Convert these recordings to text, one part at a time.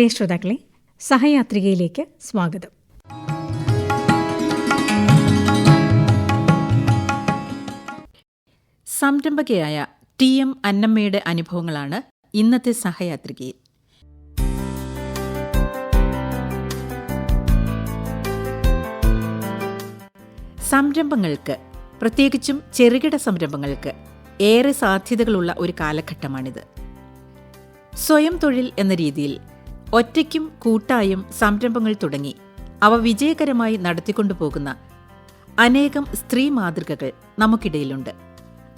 പ്രിയ ശ്രോതാക്കളെ സഹയാത്രികയിലേക്ക് സ്വാഗതം. സംരംഭകയായ T M അന്നമ്മയുടെ അനുഭവങ്ങളാണ് ഇന്നത്തെ സഹയാത്രികയിൽ സംരംഭങ്ങൾക്ക് പ്രത്യേകിച്ചും ചെറുകിട സംരംഭങ്ങൾക്ക് ഏറെ സാധ്യതകളുള്ള ഒരു കാലഘട്ടമാണിത്. സ്വയം തൊഴിൽ എന്ന രീതിയിൽ ഒറ്റയ്ക്കും കൂട്ടായും സംരംഭങ്ങൾ തുടങ്ങി. അവ വിജയകരമായി നടത്തിക്കൊണ്ടുപോകുന്ന അനേകം സ്ത്രീ മാതൃകകൾ നമുക്കിടയിലുണ്ട്.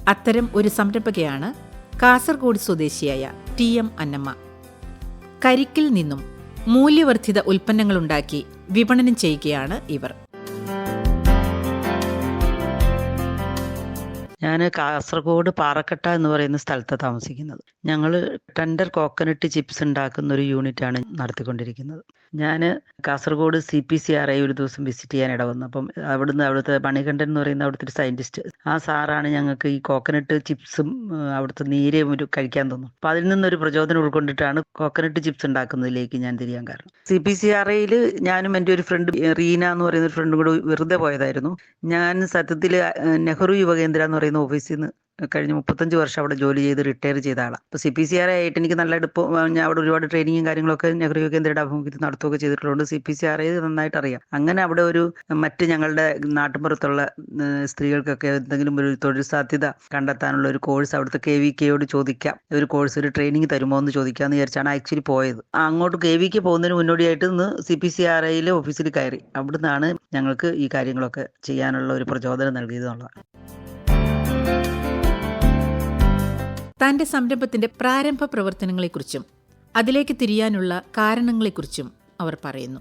അത്തരം ഒരു സംരംഭകയാണ് കാസർഗോഡ് സ്വദേശിയായ ടി എം അന്നമ്മ. കരിക്കിൽ നിന്നും മൂല്യവർദ്ധിത ഉൽപ്പന്നങ്ങളുണ്ടാക്കി വിപണനം ചെയ്യുകയാണ് ഇവർ. ഞാൻ കാസർഗോഡ് പാറക്കട്ട എന്ന് പറയുന്ന സ്ഥലത്ത് താമസിക്കുന്നത്. ഞങ്ങൾ ടെൻഡർ കോക്കനട്ട് ചിപ്സ് ഉണ്ടാക്കുന്ന ഒരു യൂണിറ്റാണ് നടത്തിക്കൊണ്ടിരിക്കുന്നത്. ഞാൻ Kasaragod C P C R I ഒരു ദിവസം വിസിറ്റ് ചെയ്യാൻ ഇട വന്നു. അപ്പം അവിടുന്ന് അവിടുത്തെ മണികണ്ഠൻ എന്ന് പറയുന്ന അവിടുത്തെ ഒരു സയന്റിസ്റ്റ് ആ സാറാണ് ഞങ്ങൾക്ക് ഈ കോക്കനട്ട് ചിപ്സും അവിടുത്തെ നീരയും ഒരു കഴിക്കാൻ തന്നു. അപ്പം അതിൽ നിന്നൊരു പ്രചോദനം ഉൾക്കൊണ്ടിട്ടാണ് കോക്കനട്ട് ചിപ്സ് ഉണ്ടാക്കുന്നതിലേക്ക് ഞാൻ തിരിയാൻ കാരണം. സി പി സി ആർ ഐയിൽ ഞാനും എന്റെ ഒരു ഫ്രണ്ട് റീന എന്ന് പറയുന്ന ഒരു ഫ്രണ്ടും കൂടെ വെറുതെ പോയതായിരുന്നു. ഞാൻ സത്യത്തിൽ നെഹ്റു യുവകേന്ദ്ര എന്ന് പറയുന്ന ഓഫീസിൽ നിന്ന് കഴിഞ്ഞ മുപ്പത്തഞ്ച് വർഷം അവിടെ ജോലി ചെയ്ത് റിട്ടയർ ചെയ്ത ആളാണ് അപ്പോൾ സി പി സി ആർ ആയിട്ട് എനിക്ക് നല്ല അടുപ്പം ഞാൻ അവിടെ ഒരുപാട് ട്രെയിനിങ്ങും കാര്യങ്ങളൊക്കെ നെഹ്റു കേന്ദ്രയുടെ ആഭിമുഖ്യത്തിൽ നടത്തുകയൊക്കെ ചെയ്തിട്ടുള്ളതുകൊണ്ട് സി പി സി ആർ നന്നായിട്ട് അറിയാം. അങ്ങനെ അവിടെ ഒരു മറ്റ് ഞങ്ങളുടെ നാട്ടുമ്പുറത്തുള്ള സ്ത്രീകൾക്കൊക്കെ എന്തെങ്കിലും ഒരു തൊഴിൽ സാധ്യത കണ്ടെത്താനുള്ള ഒരു കോഴ്സ് അവിടുത്തെ കെ വി കെയോട് ചോദിക്കാം. ഒരു കോഴ്സ് ഒരു ട്രെയിനിങ് തരുമോ എന്ന് ചോദിക്കാമെന്ന് വിചാരിച്ചാണ് ആക്ച്വലി പോയത്. അങ്ങോട്ട് കെ വി കെ പോകുന്നതിന് മുന്നോടിയായിട്ട് ഇന്ന് സി പി സി ആർ ഐയിലെ ഓഫീസിൽ കയറി. അവിടുന്നാണ് ഞങ്ങൾക്ക് ഈ കാര്യങ്ങളൊക്കെ ചെയ്യാനുള്ള ഒരു പ്രചോദനം നൽകിയത് എന്നുള്ളതാണ് തന്റെ സംരംഭത്തിന്റെ പ്രാരംഭ പ്രവർത്തനങ്ങളെക്കുറിച്ചും അതിലേക്ക് തിരിയാനുള്ള കാരണങ്ങളെക്കുറിച്ചും അവർ പറയുന്നു.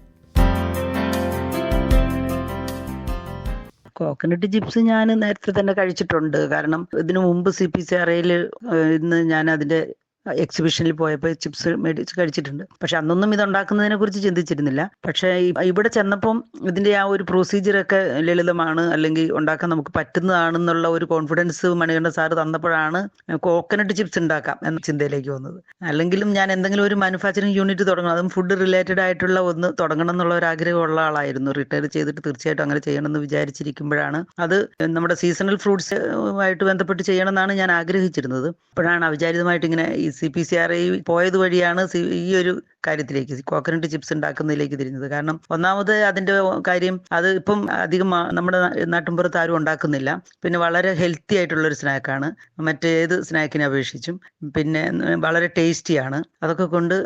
കോക്കനട്ട് ചിപ്സ് ഞാൻ നേരത്തെ തന്നെ കഴിച്ചിട്ടുണ്ട്. കാരണം ഇതിനു മുമ്പ് സി പി സി ആർ ഇന്ന് ഞാൻ അതിന്റെ എക്സിബിഷനിൽ പോയപ്പോൾ ചിപ്സ് മേടിച്ച് കഴിച്ചിട്ടുണ്ട്. പക്ഷെ അന്നൊന്നും ഇത് ഉണ്ടാക്കുന്നതിനെ കുറിച്ച് ചിന്തിച്ചിരുന്നില്ല. പക്ഷേ ഇവിടെ ചെന്നപ്പം ഇതിന്റെ ആ ഒരു പ്രൊസീജിയറൊക്കെ ലളിതമാണ്. അല്ലെങ്കിൽ ഉണ്ടാക്കാൻ നമുക്ക് പറ്റുന്നതാണെന്നുള്ള ഒരു കോൺഫിഡൻസ് മണികണ്ഠ സാർ തന്നപ്പോഴാണ് കോക്കനട്ട് ചിപ്സ് ഉണ്ടാക്കാം എന്ന ചിന്തയിലേക്ക് വന്നത്. അല്ലെങ്കിലും ഞാൻ എന്തെങ്കിലും ഒരു മാനുഫാക്ചറിങ് യൂണിറ്റ് തുടങ്ങണം. അതും ഫുഡ് റിലേറ്റഡ് ആയിട്ടുള്ള ഒന്ന് തുടങ്ങണം എന്നുള്ള ഒരു ആഗ്രഹമുള്ള ആളായിരുന്നു. റിട്ടയർ ചെയ്തിട്ട് തീർച്ചയായിട്ടും അങ്ങനെ ചെയ്യണമെന്ന് വിചാരിച്ചിരിക്കുമ്പോഴാണ് അത് നമ്മുടെ സീസണൽ ഫ്രൂട്ട്സ് ആയിട്ട് ബന്ധപ്പെട്ട് ചെയ്യണമെന്നാണ് ഞാൻ ആഗ്രഹിച്ചിരുന്നത്. അപ്പോഴാണ് അവിചാരിതമായിട്ട് ഇങ്ങനെ ഈ C P C R I പോയത് വഴിയാണ് ഈ ഒരു കാര്യത്തിലേക്ക് കോക്കനട്ട് ചിപ്സ് ഉണ്ടാക്കുന്നതിലേക്ക് തിരിഞ്ഞത്. കാരണം ഒന്നാമത് അതിന്റെ കാര്യം അത് ഇപ്പം അധികം നമ്മുടെ നാട്ടിൻപുറത്ത് ആരും ഉണ്ടാക്കുന്നില്ല. പിന്നെ വളരെ ഹെൽത്തി ആയിട്ടുള്ള ഒരു സ്നാക്കാണ് മറ്റേത് സ്നാക്കിനെ അപേക്ഷിച്ചും. പിന്നെ വളരെ ടേസ്റ്റിയാണ് അതൊക്കെ കൊണ്ട്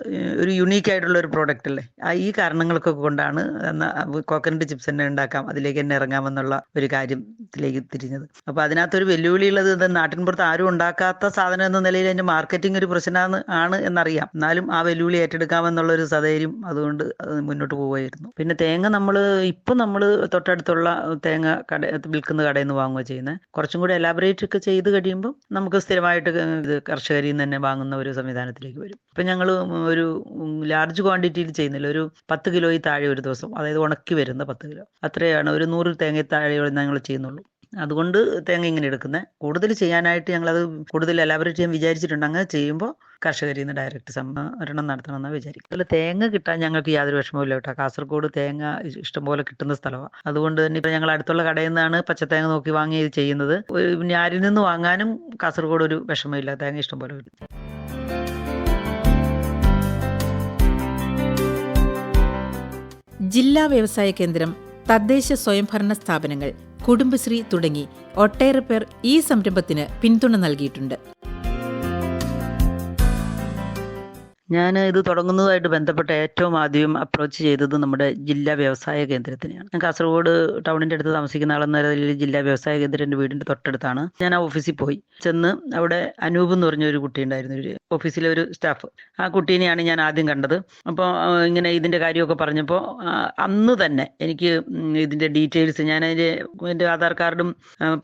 ഒരു യുണീക്ക് ആയിട്ടുള്ള ഒരു പ്രോഡക്റ്റ് അല്ലേ ഈ കാരണങ്ങളൊക്കെ കൊണ്ടാണ് കോക്കനട്ട് ചിപ്സ് തന്നെ ഉണ്ടാക്കാം അതിലേക്ക് തന്നെ ഇറങ്ങാമെന്നുള്ള ഒരു കാര്യത്തിലേക്ക് തിരിഞ്ഞത്. അപ്പൊ അതിനകത്തൊരു വെല്ലുവിളി ഉള്ളത് നാട്ടിൻപുറത്ത് ആരും ഉണ്ടാക്കാത്ത സാധനം എന്ന നിലയിൽ അതിന്റെ മാർക്കറ്റിംഗ് ഒരു പ്രശ്നമാണ് ആണ് എന്നറിയാം. എന്നാലും ആ വെല്ലുവിളി ഏറ്റെടുക്കാം എന്നുള്ള ഒരു സധൈര്യം അതുകൊണ്ട് മുന്നോട്ട് പോവുകയായിരുന്നു. പിന്നെ തേങ്ങ നമ്മൾ ഇപ്പം നമ്മൾ തൊട്ടടുത്തുള്ള തേങ്ങ കട വിൽക്കുന്ന കടയിൽ നിന്ന് വാങ്ങുക ചെയ്യുന്നത് കുറച്ചും കൂടി എലാബറേറ്റ് ഒക്കെ ചെയ്ത് കഴിയുമ്പോൾ നമുക്ക് സ്ഥിരമായിട്ട് ഇത് കർഷകരിൽ നിന്ന് തന്നെ വാങ്ങുന്ന ഒരു സംവിധാനത്തിലേക്ക് വരും. ഇപ്പം ഞങ്ങൾ ഒരു ലാർജ് ക്വാണ്ടിറ്റിയിൽ ചെയ്യുന്നില്ല. ഒരു പത്ത് കിലോയിൽ താഴെ ഒരു ദിവസം അതായത് ഉണക്കി വരുന്ന പത്ത് കിലോ. അത്രയാണ്. ഒരു നൂറ് തേങ്ങ താഴെ ഞങ്ങൾ ചെയ്യുന്നുള്ളൂ. അതുകൊണ്ട് തേങ്ങ ഇങ്ങനെ എടുക്കുന്നത് കൂടുതൽ ചെയ്യാനായിട്ട് ഞങ്ങളത് കൂടുതൽ എലാബറേറ്റ് ചെയ്യാൻ വിചാരിച്ചിട്ടുണ്ട്. അങ്ങനെ ചെയ്യുമ്പോൾ കർഷകരിൽ നിന്ന് ഡയറക്റ്റ് സംഭരണം നടത്തണമെന്നാണ് വിചാരിക്കും അതുപോലെ തേങ്ങ കിട്ടാൻ ഞങ്ങൾക്ക് യാതൊരു വിഷമവുമില്ല കേട്ടോ. കാസർഗോഡ് തേങ്ങ ഇഷ്ടംപോലെ കിട്ടുന്ന സ്ഥലമാണ് അതുകൊണ്ട് തന്നെ ഇപ്പം ഞങ്ങൾ അടുത്തുള്ള കടയിൽ നിന്നാണ് പച്ചത്തേങ്ങ നോക്കി വാങ്ങി ചെയ്യുന്നത്. പിന്നെ ആരിൽ നിന്ന് വാങ്ങാനും കാസർഗോഡ് ഒരു വിഷമമില്ല തേങ്ങ ഇഷ്ടംപോലെ കിട്ടും. ജില്ലാ വ്യവസായ കേന്ദ്രം തദ്ദേശ സ്വയംഭരണ സ്ഥാപനങ്ങൾ കുടുംബശ്രീ തുടങ്ങി. ഒട്ടേറെ പേർ ഈ സംരംഭത്തിന് പിന്തുണ നൽകിയിട്ടുണ്ട്. ഞാൻ ഇത് തുടങ്ങുന്നതുമായിട്ട് ബന്ധപ്പെട്ട ഏറ്റവും ആദ്യം അപ്രോച്ച് ചെയ്തത് നമ്മുടെ ജില്ലാ വ്യവസായ കേന്ദ്രത്തിനെയാണ്. ഞാൻ കാസർഗോഡ് ടൗണിന്റെ അടുത്ത് താമസിക്കുന്ന ആളെന്ന നിലയിൽ ജില്ലാ വ്യവസായ കേന്ദ്രം എന്റെ വീടിന്റെ തൊട്ടടുത്താണ്. ഞാൻ ആ ഓഫീസിൽ പോയി. ചെന്ന് അവിടെ അനൂപ് എന്ന് പറഞ്ഞ ഒരു കുട്ടി ഉണ്ടായിരുന്നു ഒരു ഓഫീസിലെ ഒരു സ്റ്റാഫ് ആ കുട്ടീനെയാണ് ഞാൻ ആദ്യം കണ്ടത്. അപ്പോൾ ഇങ്ങനെ ഇതിന്റെ കാര്യമൊക്കെ പറഞ്ഞപ്പോൾ അന്ന് തന്നെ എനിക്ക് ഇതിന്റെ ഡീറ്റെയിൽസ് ഞാൻ അതിന്റെ എന്റെ ആധാർ കാർഡും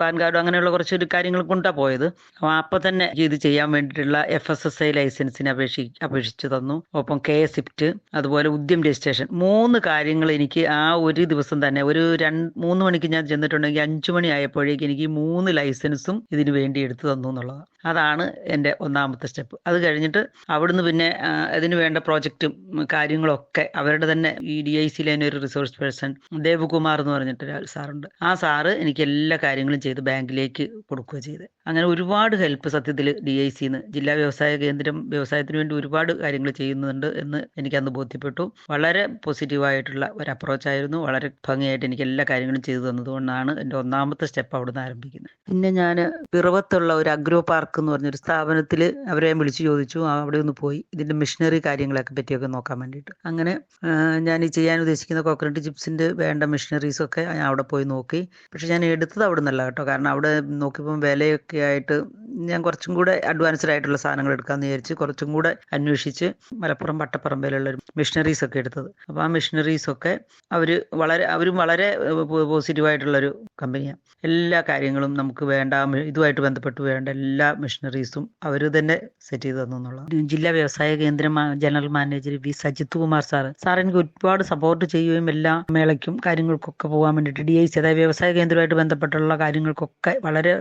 പാൻ കാർഡും അങ്ങനെയുള്ള കുറച്ച് കാര്യങ്ങൾ കൊണ്ടാണ് പോയത്. അപ്പോൾ അപ്പോൾ തന്നെ ഇത് ചെയ്യാൻ വേണ്ടിയിട്ടുള്ള എഫ് എസ് എസ് ഐ ലൈസൻസിന് അപേക്ഷി അപേക്ഷിച്ചു. തന്നു. ഒപ്പം കെ എസ് ഇപ്റ്റ് അതുപോലെ ഉദ്യം രജിസ്ട്രേഷൻ. മൂന്ന് കാര്യങ്ങൾ എനിക്ക് ആ ഒരു ദിവസം തന്നെ ഒരു രണ്ട് മൂന്ന് മണിക്ക് ഞാൻ ചെന്നിട്ടുണ്ടെങ്കിൽ അഞ്ചു മണി ആയപ്പോഴേക്കും എനിക്ക് മൂന്ന് ലൈസൻസും ഇതിനു വേണ്ടി എടുത്തു തന്നു എന്നുള്ളതാണ്. അതാണ് എന്റെ ഒന്നാമത്തെ സ്റ്റെപ്പ്. അത് കഴിഞ്ഞിട്ട് അവിടുന്ന് പിന്നെ അതിന് വേണ്ട പ്രോജക്റ്റും കാര്യങ്ങളൊക്കെ അവരുടെ തന്നെ ഈ ഡി ഐ സിയിലെ ഒരു റിസോഴ്സ് പേഴ്സൺ ദേവകുമാർ എന്ന് പറഞ്ഞിട്ട് സാറുണ്ട്. ആ സാറ് എനിക്ക് എല്ലാ കാര്യങ്ങളും ചെയ്ത് ബാങ്കിലേക്ക് കൊടുക്കുക ചെയ്ത് അങ്ങനെ ഒരുപാട് ഹെൽപ്പ് സത്യത്തിൽ ഡി ഐ സിന്ന് ജില്ലാ വ്യവസായ കേന്ദ്രം വ്യവസായത്തിന് വേണ്ടി ഒരുപാട് കാര്യങ്ങൾ ചെയ്യുന്നുണ്ട് എന്ന് എനിക്ക് അന്ന് ബോധ്യപ്പെട്ടു. വളരെ പോസിറ്റീവായിട്ടുള്ള ഒരു അപ്രോച്ച് ആയിരുന്നു. വളരെ ഭംഗിയായിട്ട് എനിക്ക് എല്ലാ കാര്യങ്ങളും ചെയ്തു തന്നതുകൊണ്ടാണ് എന്റെ ഒന്നാമത്തെ സ്റ്റെപ്പ് അവിടുന്ന് ആരംഭിക്കുന്നത്. പിന്നെ ഞാൻ പിറവത്തുള്ള ഒരു അഗ്രോ പാർക്ക് എന്ന് പറഞ്ഞൊരു സ്ഥാപനത്തിൽ അവരെ വിളിച്ചു ചോദിച്ചു. അവിടെ ഒന്ന് പോയി. ഇതിന്റെ മെഷീനറി കാര്യങ്ങളൊക്കെ പറ്റിയൊക്കെ നോക്കാൻ വേണ്ടിയിട്ട്. അങ്ങനെ ഞാൻ ഈ ചെയ്യാൻ ഉദ്ദേശിക്കുന്ന കോക്കനട്ട് ചിപ്സിന്റെ വേണ്ട മെഷീനറീസ് ഒക്കെ ഞാൻ അവിടെ പോയി നോക്കി. പക്ഷെ ഞാൻ എടുത്തത് അവിടെ നിന്നല്ല കേട്ടോ. കാരണം അവിടെ നോക്കിയപ്പോൾ വിലയൊക്കെ ആയിട്ട് ഞാൻ കുറച്ചും കൂടെ അഡ്വാൻസ്ഡ് ആയിട്ടുള്ള സാധനങ്ങൾ എടുക്കാമെന്ന് വിചാരിച്ച് കുറച്ചും കൂടെ അന്വേഷിച്ച് മലപ്പുറം വട്ടപ്പറമ്പയിലുള്ള ഒരു മിഷനറീസ് ഒക്കെ എടുത്തത്. അപ്പോൾ ആ മിഷനറീസ് ഒക്കെ അവർ വളരെ അവരും വളരെ പോസിറ്റീവായിട്ടുള്ളൊരു കമ്പനിയാണ് എല്ലാ കാര്യങ്ങളും നമുക്ക് വേണ്ട ഇതുമായിട്ട് ബന്ധപ്പെട്ട് വേണ്ട എല്ലാ മിഷനറീസും അവർ തന്നെ സെറ്റ് ചെയ്തു തന്നു എന്നുള്ളത് ജില്ലാ വ്യവസായ കേന്ദ്ര general manager V Sajith Kumar sir. Sir എനിക്ക് ഒരുപാട് സപ്പോർട്ട് ചെയ്യുകയും എല്ലാ മേളയ്ക്കും കാര്യങ്ങൾക്കൊക്കെ പോകാൻ വേണ്ടിയിട്ട് ഡി ഐ സി അതായത് വ്യവസായ കേന്ദ്രമായിട്ട് ബന്ധപ്പെട്ടുള്ള കാര്യങ്ങൾക്കൊക്കെ വളരെ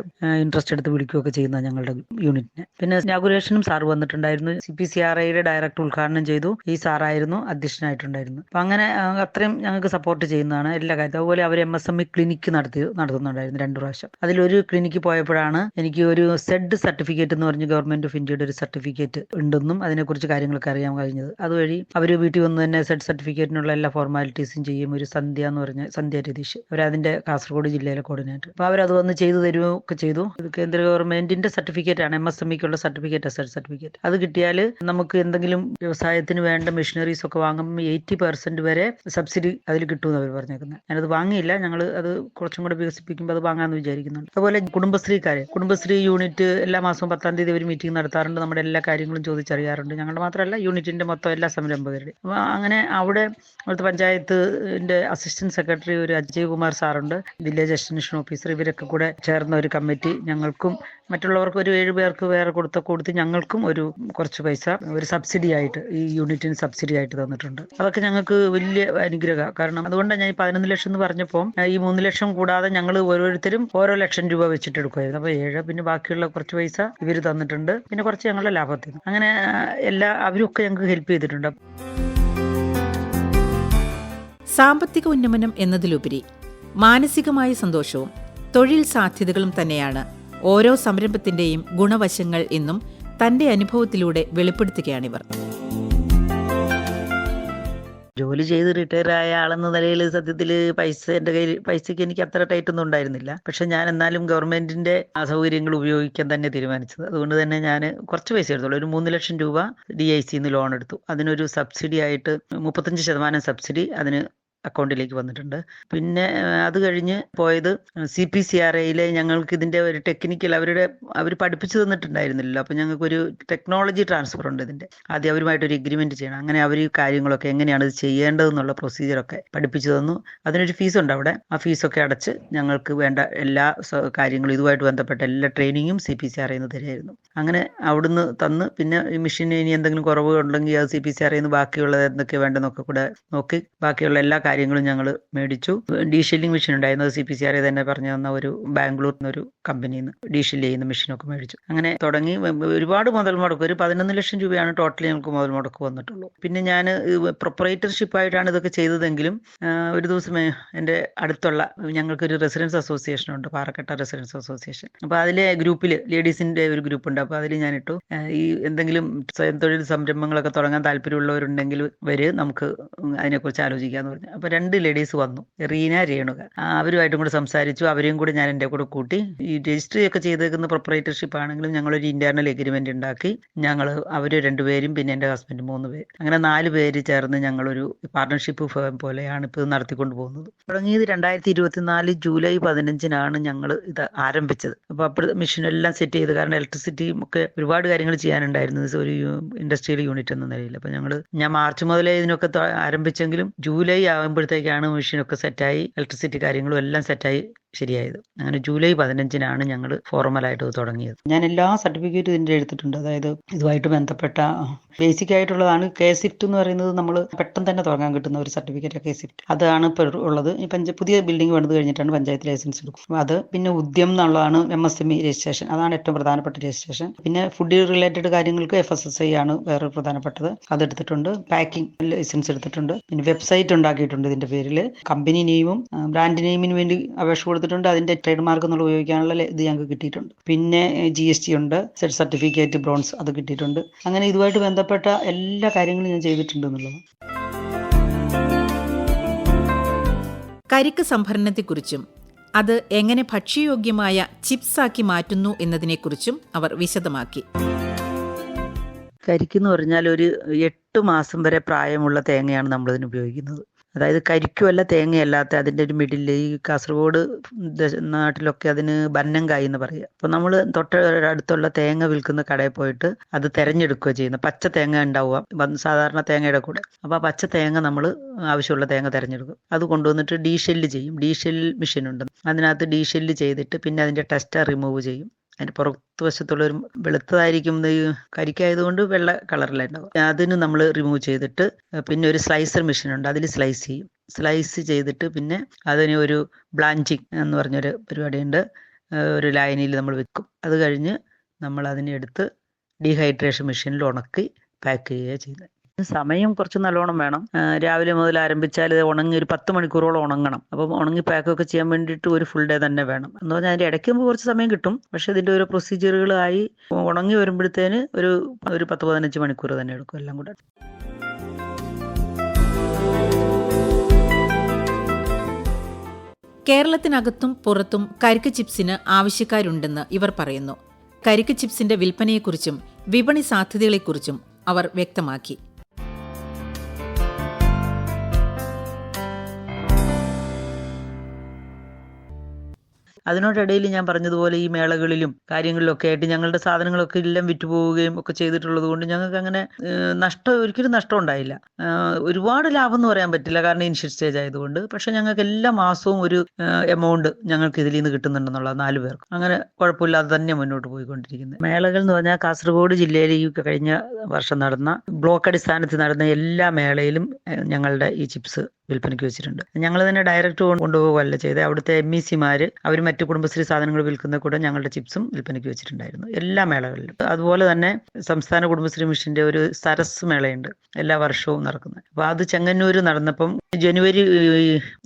ഇൻട്രസ്റ്റ് എടുത്ത് വിളിക്കുകയൊക്കെ ചെയ്യുന്ന ഞങ്ങളുടെ യൂണിറ്റിന് പിന്നെ ഇനാഗുറേഷനും സാർ വന്നിട്ടുണ്ടായിരുന്നു. സി പി സി ആർ ഐയുടെ ഡയറക്ടർ ഉദ്ഘാടനം ചെയ്തു. ഈ സാറായിരുന്നു അധ്യക്ഷനായിട്ടുണ്ടായിരുന്നു. അപ്പൊ അങ്ങനെ അത്രയും ഞങ്ങൾക്ക് സപ്പോർട്ട് ചെയ്യുന്നതാണ് എല്ലാ കാര്യവും അതുപോലെ അവർ M S M E clinic നടത്തി നടത്തുന്നുണ്ടായിരുന്നു രണ്ടു പ്രാവശ്യം. അതിലൊരു ക്ലിനിക്ക് പോയപ്പോഴാണ് എനിക്ക് ഒരു സെഡ് സർട്ടിഫിക്കറ്റ് എന്ന് പറഞ്ഞ് ഗവൺമെന്റ് ഓഫ് ഇന്ത്യയുടെ ഒരു സർട്ടിഫിക്കറ്റ് ഉണ്ടെന്നും അതിനെക്കുറിച്ച് കാര്യങ്ങളൊക്കെ അറിയാൻ കഴിഞ്ഞത്. അതുവഴി അവർ വീട്ടിൽ വന്ന് തന്നെ സെഡ് സർട്ടിഫിക്കറ്റിനുള്ള എല്ലാ ഫോർമാലിറ്റീസും ചെയ്യും. ഒരു സന്ധ്യ എന്ന് പറഞ്ഞ സന്ധ്യ രതീഷ്. അവരതിന്റെ കാസർഗോഡ് ജില്ലയിലെ കോർഡിനേറ്റർ അപ്പൊ അവരത് വന്ന് ചെയ്തു തരുകയൊക്കെ ചെയ്തു. കേന്ദ്ര ഗവൺമെന്റിന്റെ സർട്ടിഫിക്കറ്റ് ആണ് എം എസ് എം ഇക്കുള്ള സർട്ടിഫിക്കറ്റ് അസറ്റ് സർട്ടിഫിക്കറ്റ്. അത് കിട്ടിയാൽ നമുക്ക് എന്തെങ്കിലും വ്യവസായത്തിന് വേണ്ട മെഷീനറീസ് ഒക്കെ വാങ്ങുമ്പോൾ എയ്റ്റി പെർസെന്റ് വരെ സബ്സിഡി അതിൽ കിട്ടുമെന്ന് അവർ പറഞ്ഞേക്കുന്നത് ഞാനത് വാങ്ങിയില്ല ഞങ്ങൾ അത് കുറച്ചും കൂടെ വികസിപ്പിക്കുമ്പോൾ അത് വാങ്ങാമെന്ന് വിചാരിക്കുന്നുണ്ട്. അതുപോലെ കുടുംബശ്രീക്കാരെ കുടുംബശ്രീ യൂണിറ്റ് എല്ലാ മാസവും പത്താം തീയതി ഒരു മീറ്റിംഗ് നടത്താറുണ്ട് നമ്മുടെ എല്ലാ കാര്യങ്ങളും ചോദിച്ചറിയാറുണ്ട്. ഞങ്ങളുടെ മാത്രമല്ല യൂണിറ്റിന്റെ മൊത്തം എല്ലാ സംരംഭകരുടെ അപ്പോൾ അങ്ങനെ അവിടെ അവിടുത്തെ പഞ്ചായത്തിന്റെ അസിസ്റ്റന്റ് സെക്രട്ടറി ഒരു അജയ് കുമാർ സാറുണ്ട് വില്ലേജ് എക്സ്റ്റൻഷൻ ഓഫീസർ. ഇവരൊക്കെ കൂടെ ചേർന്ന ഒരു കമ്മിറ്റി ഞങ്ങൾക്കും മറ്റുള്ളവർക്ക് ഒരു ഏഴ് പേർക്ക് വേറെ കൊടുത്ത കൊടുത്ത് ഞങ്ങൾക്കും ഒരു കുറച്ച് പൈസ ഒരു സബ്സിഡി ആയിട്ട് ഈ യൂണിറ്റിന് സബ്സിഡി ആയിട്ട് തന്നിട്ടുണ്ട്. അതൊക്കെ ഞങ്ങൾക്ക് വലിയ അനുഗ്രഹ കാരണം അതുകൊണ്ടാണ് ഞാൻ ഈ പതിനൊന്ന് ലക്ഷം എന്ന് പറഞ്ഞപ്പോൾ ഈ മൂന്ന് ലക്ഷം കൂടാതെ ഞങ്ങൾ ഓരോരുത്തരും ഓരോ ലക്ഷം രൂപ വെച്ചിട്ട് എടുക്കുമായിരുന്നു അപ്പോൾ ഏഴ് പിന്നെ ബാക്കിയുള്ള കുറച്ച് പൈസ ഇവർ തന്നിട്ടുണ്ട്. പിന്നെ കുറച്ച് ഞങ്ങളുടെ ലാഭത്തിൽ അങ്ങനെ എല്ലാ അവരൊക്കെ ഞങ്ങൾക്ക് ഹെൽപ്പ് ചെയ്തിട്ടുണ്ട്. സാമ്പത്തിക ഉന്നമനം എന്നതിലുപരി മാനസികമായ സന്തോഷവും തൊഴിൽ സാധ്യതകളും തന്നെയാണ് ഓരോ സംരംഭത്തിന്റെയും ഗുണവശങ്ങൾ എന്നും തന്റെ അനുഭവത്തിലൂടെ വെളിപ്പെടുത്തുകയാണിവർ. ജോലി ചെയ്ത് റിട്ടയർ ആയ ആളെന്ന നിലയിൽ സത്യത്തിൽ പൈസ എന്റെ കയ്യിൽ പൈസയ്ക്ക് എനിക്ക് അത്ര ടൈറ്റ് ഒന്നും ഉണ്ടായിരുന്നില്ല. പക്ഷെ ഞാൻ എന്നാലും ഗവൺമെന്റിന്റെ അസൗകര്യങ്ങൾ ഉപയോഗിക്കാൻ തന്നെ തീരുമാനിച്ചത്. അതുകൊണ്ട് തന്നെ ഞാൻ കുറച്ച് പൈസ എടുത്തുള്ളൂ. ഒരു മൂന്ന് ലക്ഷം രൂപ ഡി ഐ സിന്ന് ലോൺ എടുത്തു. അതിനൊരു സബ്സിഡി ആയിട്ട് മുപ്പത്തഞ്ച് ശതമാനം സബ്സിഡി അതിന് അക്കൗണ്ടിലേക്ക് വന്നിട്ടുണ്ട്. പിന്നെ അത് കഴിഞ്ഞ് പോയത് സി പി സി ആർ ഐയിലെ ഞങ്ങൾക്ക് ഇതിന്റെ ഒരു ടെക്നിക്കൽ അവരുടെ അവർ പഠിപ്പിച്ചു തന്നിട്ടുണ്ടായിരുന്നില്ലല്ലോ. അപ്പൊ ഞങ്ങൾക്കൊരു ടെക്നോളജി ട്രാൻസ്ഫർ ഉണ്ട് ഇതിന്റെ ആദ്യം അവരുമായിട്ടൊരു എഗ്രിമെന്റ് ചെയ്യണം. അങ്ങനെ അവർ കാര്യങ്ങളൊക്കെ എങ്ങനെയാണ് ഇത് ചെയ്യേണ്ടതെന്നുള്ള പ്രൊസീജിയറൊക്കെ പഠിപ്പിച്ചു തന്നു. അതിനൊരു ഫീസ് ഉണ്ട് അവിടെ. ആ ഫീസൊക്കെ അടച്ച് ഞങ്ങൾക്ക് വേണ്ട എല്ലാ കാര്യങ്ങളും ഇതുമായിട്ട് ബന്ധപ്പെട്ട എല്ലാ ട്രെയിനിങ്ങും സി പി സി ആർ ഐന്ന് തരുമായിരുന്നു അങ്ങനെ അവിടുന്ന് തന്ന് പിന്നെ ഈ മെഷീന് ഇനി എന്തെങ്കിലും കുറവ് ഉണ്ടെങ്കിൽ അത് സി പി സി ആർ ഐന്ന് ബാക്കിയുള്ളത് എന്തൊക്കെ വേണ്ടെന്നൊക്കെ കൂടെ നോക്കി. ബാക്കിയുള്ള എല്ലാ കാര്യങ്ങളും ഞങ്ങൾ മേടിച്ചു. ഡീഷെല്ലിംഗ് മെഷീൻ ഉണ്ടായിരുന്നത് സി പി സി ആർ തന്നെ പറഞ്ഞു തന്ന ഒരു ബാംഗ്ലൂർ എന്നൊരു കമ്പനിയിൽ നിന്ന് ഡീഷെൽ ചെയ്യുന്ന മെഷീനൊക്കെ മേടിച്ചു. അങ്ങനെ തുടങ്ങി. ഒരുപാട് മുതൽ മുടക്ക്. ഒരു പതിനൊന്ന് ലക്ഷം രൂപയാണ് ടോട്ടലി ഞങ്ങൾക്ക് മുതൽ മുടക്ക് വന്നിട്ടുള്ളൂ. പിന്നെ ഞാൻ പ്രൊപ്പറേറ്റർഷിപ്പ് ആയിട്ടാണ് ഇതൊക്കെ ചെയ്തതെങ്കിലും ഒരു ദിവസം എന്റെ അടുത്തുള്ള ഞങ്ങൾക്കൊരു റെസിഡൻസ് അസോസിയേഷൻ ഉണ്ട്. പാറക്കട്ട റെസിഡൻസ് അസോസിയേഷൻ അപ്പോൾ അതിലെ ഗ്രൂപ്പിൽ ലേഡീസിന്റെ ഒരു ഗ്രൂപ്പ് ഉണ്ട്. അപ്പോൾ അതിൽ ഞാനിട്ടു. ഈ എന്തെങ്കിലും സ്വയം തൊഴിൽ സംരംഭങ്ങളൊക്കെ തുടങ്ങാൻ താല്പര്യമുള്ളവരുണ്ടെങ്കിൽ വരെ നമുക്ക് അതിനെക്കുറിച്ച് ആലോചിക്കാന്ന് പറഞ്ഞു. അപ്പോൾ രണ്ട് ലേഡീസ് വന്നു റീന രേണുക. അവരുമായിട്ടും കൂടെ സംസാരിച്ചു അവരെയും കൂടെ ഞാൻ എന്റെ കൂടെ കൂട്ടി. ഈ രജിസ്റ്റർ ഒക്കെ ചെയ്തേക്കുന്ന പ്രൊപ്പറേറ്റർഷിപ്പ് ആണെങ്കിലും ഞങ്ങൾ ഒരു ഇന്റേണൽ എഗ്രിമെന്റ് ഉണ്ടാക്കി. ഞങ്ങൾ അവർ രണ്ടുപേരും പിന്നെ എന്റെ ഹസ്ബൻഡ് മൂന്ന് പേര്. അങ്ങനെ നാല് പേര് ചേർന്ന് ഞങ്ങളൊരു പാർട്ണർഷിപ്പ് ഫേം പോലെയാണ് ഇപ്പോൾ നടത്തിക്കൊണ്ട് പോകുന്നത്. തുടങ്ങിയത് രണ്ടായിരത്തി ഇരുപത്തിനാല് ജൂലൈ പതിനഞ്ചിനാണ് ഞങ്ങൾ ഇത് ആരംഭിച്ചത്. അപ്പോൾ അപ്പോൾ മെഷീൻ എല്ലാം സെറ്റ് ചെയ്ത് കാരണം ഇലക്ട്രിസിറ്റിയും ഒക്കെ ഒരുപാട് കാര്യങ്ങൾ ചെയ്യാനുണ്ടായിരുന്നു. ഒരു ഇൻഡസ്ട്രിയൽ യൂണിറ്റ് എന്ന നിലയിൽ. അപ്പോൾ ഞങ്ങൾ ഞാൻ മാർച്ച് മുതലേ ഇതിനൊക്കെ ആരംഭിച്ചെങ്കിലും ജൂലൈ ആകുമ്പോഴത്തേക്കാണ് മെഷീനൊക്കെ സെറ്റായി ഇലക്ട്രിസിറ്റി കാര്യങ്ങളും എല്ലാം സെറ്റായി ശരിയായത്. അങ്ങനെ ജൂലൈ പതിനഞ്ചിനാണ് ഞങ്ങൾ ഫോർമലായിട്ട് തുടങ്ങിയത്. ഞാൻ എല്ലാ സർട്ടിഫിക്കറ്റും ഇതിന്റെ എടുത്തിട്ടുണ്ട്. അതായത് ഇതുമായിട്ട് ബന്ധപ്പെട്ട ബേസിക് ആയിട്ടുള്ളതാണ് കെ സിഫ്റ്റ് എന്ന് പറയുന്നത് നമ്മൾ പെട്ടെന്ന് തന്നെ തുടങ്ങാൻ കിട്ടുന്ന ഒരു സർട്ടിഫിക്കറ്റ് കെ സിഫ്റ്റ്. അതാണ് ഇപ്പോൾ ഉള്ളത്. പഞ്ച പുതിയ ബിൽഡിംഗ് പണിത് കഴിഞ്ഞിട്ടാണ് പഞ്ചായത്ത് ലൈസൻസ് എടുക്കും. അത് പിന്നെ ഉദ്യം എന്നുള്ളതാണ് M S M E registration അതാണ് ഏറ്റവും പ്രധാനപ്പെട്ട രജിസ്ട്രേഷൻ പിന്നെ ഫുഡ് റിലേറ്റഡ് കാര്യങ്ങൾക്ക് എഫ് എസ് എസ് ഐ ആണ് വേറെ പ്രധാനപ്പെട്ടത്. അതെടുത്തിട്ടുണ്ട്. പാക്കിംഗ് ലൈസൻസ് എടുത്തിട്ടുണ്ട്. പിന്നെ വെബ്സൈറ്റ് ഉണ്ടാക്കിയിട്ടുണ്ട് ഇതിന്റെ പേരിൽ കമ്പനി നെയിമും ബ്രാൻഡ് നെയിമിന് വേണ്ടി അപേക്ഷ കൊടുത്തിട്ടുണ്ട്. അതിന്റെ ട്രേഡ് മാർക്ക് എന്നുള്ള ഉപയോഗിക്കാനുള്ള ഇത് ഞങ്ങൾക്ക് കിട്ടിയിട്ടുണ്ട്. പിന്നെ ജി എസ് ടി ഉണ്ട്. സെറ്റ് സർട്ടിഫിക്കറ്റ് ബ്രോൺസ് അത് കിട്ടിയിട്ടുണ്ട്. അങ്ങനെ ഇതുമായിട്ട് ബന്ധപ്പെട്ട എല്ലാ കാര്യങ്ങളും ഞാൻ ചെയ്തിട്ടുണ്ട് എന്നുള്ളത്. കരിക്ക് സംഭരണത്തെക്കുറിച്ചും അത് എങ്ങനെ ഭക്ഷ്യയോഗ്യമായ ചിപ്സാക്കി മാറ്റുന്നു എന്നതിനെക്കുറിച്ചും അവർ വിശദമാക്കി. കരിക്കെന്ന് പറഞ്ഞാൽ ഒരു എട്ട് മാസം വരെ പ്രായമുള്ള തേങ്ങയാണ് നമ്മൾ ഇതിന് ഉപയോഗിക്കുന്നത്. അതായത് കരിക്കുമല്ല തേങ്ങയല്ലാത്ത അതിന്റെ ഒരു മിഡിൽ ഈ കാസർഗോഡ് നാട്ടിലൊക്കെ അതിന് ബന്നങ്കായി എന്ന് പറയുക അപ്പോൾ നമ്മൾ തൊട്ട് അടുത്തുള്ള തേങ്ങ വിൽക്കുന്ന കടയിൽ പോയിട്ട് അത് തിരഞ്ഞെടുക്കുക ചെയ്യുന്നത് പച്ച തേങ്ങ ഉണ്ടാവുക. സാധാരണ തേങ്ങയുടെ കൂടെ. അപ്പോൾ ആ പച്ച തേങ്ങ നമ്മൾ ആവശ്യമുള്ള തേങ്ങ തിരഞ്ഞെടുക്കും. അത് കൊണ്ടുവന്നിട്ട് ഡീഷെല്ല് ചെയ്യും. ഡീഷെൽ മെഷീൻ ഉണ്ട്. അതിനകത്ത് ഡീഷെല്ല് ചെയ്തിട്ട് പിന്നെ അതിന്റെ ടെസ്റ്റ് റിമൂവ് ചെയ്യും. അതിന്റെ പുറത്ത് വശത്തുള്ള ഒരു വെളുത്തതായിരിക്കും കരിക്കായതുകൊണ്ട് വെള്ള കളറിലുണ്ടാവും അതിന് നമ്മൾ റിമൂവ് ചെയ്തിട്ട് പിന്നെ ഒരു സ്ലൈസർ മെഷീൻ ഉണ്ട് അതിൽ സ്ലൈസ് ചെയ്യും. സ്ലൈസ് ചെയ്തിട്ട് പിന്നെ അതിന് ഒരു ബ്ലാഞ്ചിങ് എന്ന് പറഞ്ഞൊരു പരിപാടിയുണ്ട്. ഒരു ലൈനിൽ നമ്മൾ വെക്കും. അത് കഴിഞ്ഞ് നമ്മൾ അതിനെ എടുത്ത് ഡീഹൈഡ്രേഷൻ മെഷീനിൽ ഉണക്കി പാക്ക് ചെയ്യുക ചെയ്യുന്നത്. സമയം കുറച്ച് നല്ലോണം വേണം. രാവിലെ മുതൽ ആരംഭിച്ചാൽ ഇത് ഉണങ്ങി ഒരു പത്ത് മണിക്കൂറോളം ഉണങ്ങണം. അപ്പം ഉണങ്ങി പാക്കൊക്കെ ചെയ്യാൻ വേണ്ടിയിട്ട് ഒരു ഫുൾ ഡേ തന്നെ വേണം. എന്ന് പറഞ്ഞാൽ അതിന്റെ ഇടയ്ക്ക് നമുക്ക് കുറച്ച് സമയം കിട്ടും. പക്ഷെ ഇതിന്റെ ഓരോ പ്രൊസീജിയറുകളായി ഉണങ്ങി വരുമ്പോഴത്തേന് ഒരു ഒരു പത്ത് പതിനഞ്ച് മണിക്കൂർ തന്നെ എടുക്കും. എല്ലാം കൂടെ. കേരളത്തിനകത്തും പുറത്തും കരിക്ക് ചിപ്സിന് ആവശ്യക്കാരുണ്ടെന്ന് ഇവർ പറയുന്നു. കരിക്ക് ചിപ്സിന്റെ വിൽപ്പനയെക്കുറിച്ചും വിപണി സാധ്യതകളെക്കുറിച്ചും അവർ വ്യക്തമാക്കി. അതിനോടിടയിൽ ഞാൻ പറഞ്ഞതുപോലെ ഈ മേളകളിലും കാര്യങ്ങളിലൊക്കെ ആയിട്ട് ഞങ്ങളുടെ സാധനങ്ങളൊക്കെ എല്ലാം വിറ്റുപോവുകയും ഒക്കെ ചെയ്തിട്ടുള്ളത് കൊണ്ട് ഞങ്ങൾക്ക് അങ്ങനെ നഷ്ടം ഒരിക്കലും നഷ്ടം ഉണ്ടായില്ല. ഒരുപാട് ലാഭം എന്ന് പറയാൻ പറ്റില്ല കാരണം ഇനിഷ്യൽ സ്റ്റേജ് ആയതുകൊണ്ട്. പക്ഷെ ഞങ്ങൾക്ക് എല്ലാ മാസവും ഒരു എമൗണ്ട് ഞങ്ങൾക്ക് ഇതിൽ നിന്ന് കിട്ടുന്നുണ്ടെന്നുള്ള നാല് പേർക്ക്. അങ്ങനെ കുഴപ്പമില്ലാതെ തന്നെ മുന്നോട്ട് പോയിക്കൊണ്ടിരിക്കുന്നത്. മേളകൾ എന്ന് പറഞ്ഞാൽ കാസർഗോഡ് ജില്ലയിൽ ഈ കഴിഞ്ഞ വർഷം നടന്ന ബ്ലോക്ക് അടിസ്ഥാനത്തിൽ നടന്ന എല്ലാ മേളയിലും ഞങ്ങളുടെ ഈ ചിപ്സ് വിൽപ്പനയ്ക്ക് വെച്ചിട്ടുണ്ട്. ഞങ്ങൾ തന്നെ ഡയറക്റ്റ് കൊണ്ടുപോകുകയല്ല ചെയ്ത്. അവിടുത്തെ എം ഇ സിമാർ അവർ മറ്റു കുടുംബശ്രീ സാധനങ്ങൾ വിൽക്കുന്ന കൂടെ ഞങ്ങളുടെ ചിപ്സും വിൽപ്പനയ്ക്ക് വെച്ചിട്ടുണ്ടായിരുന്നു. എല്ലാ മേളകളിലും. അതുപോലെ തന്നെ സംസ്ഥാന കുടുംബശ്രീ മിഷന്റെ ഒരു സരസ് മേളയുണ്ട്. എല്ലാ വർഷവും നടക്കുന്നത്. അപ്പൊ അത് ചെങ്ങന്നൂർ നടന്നപ്പം ജനുവരി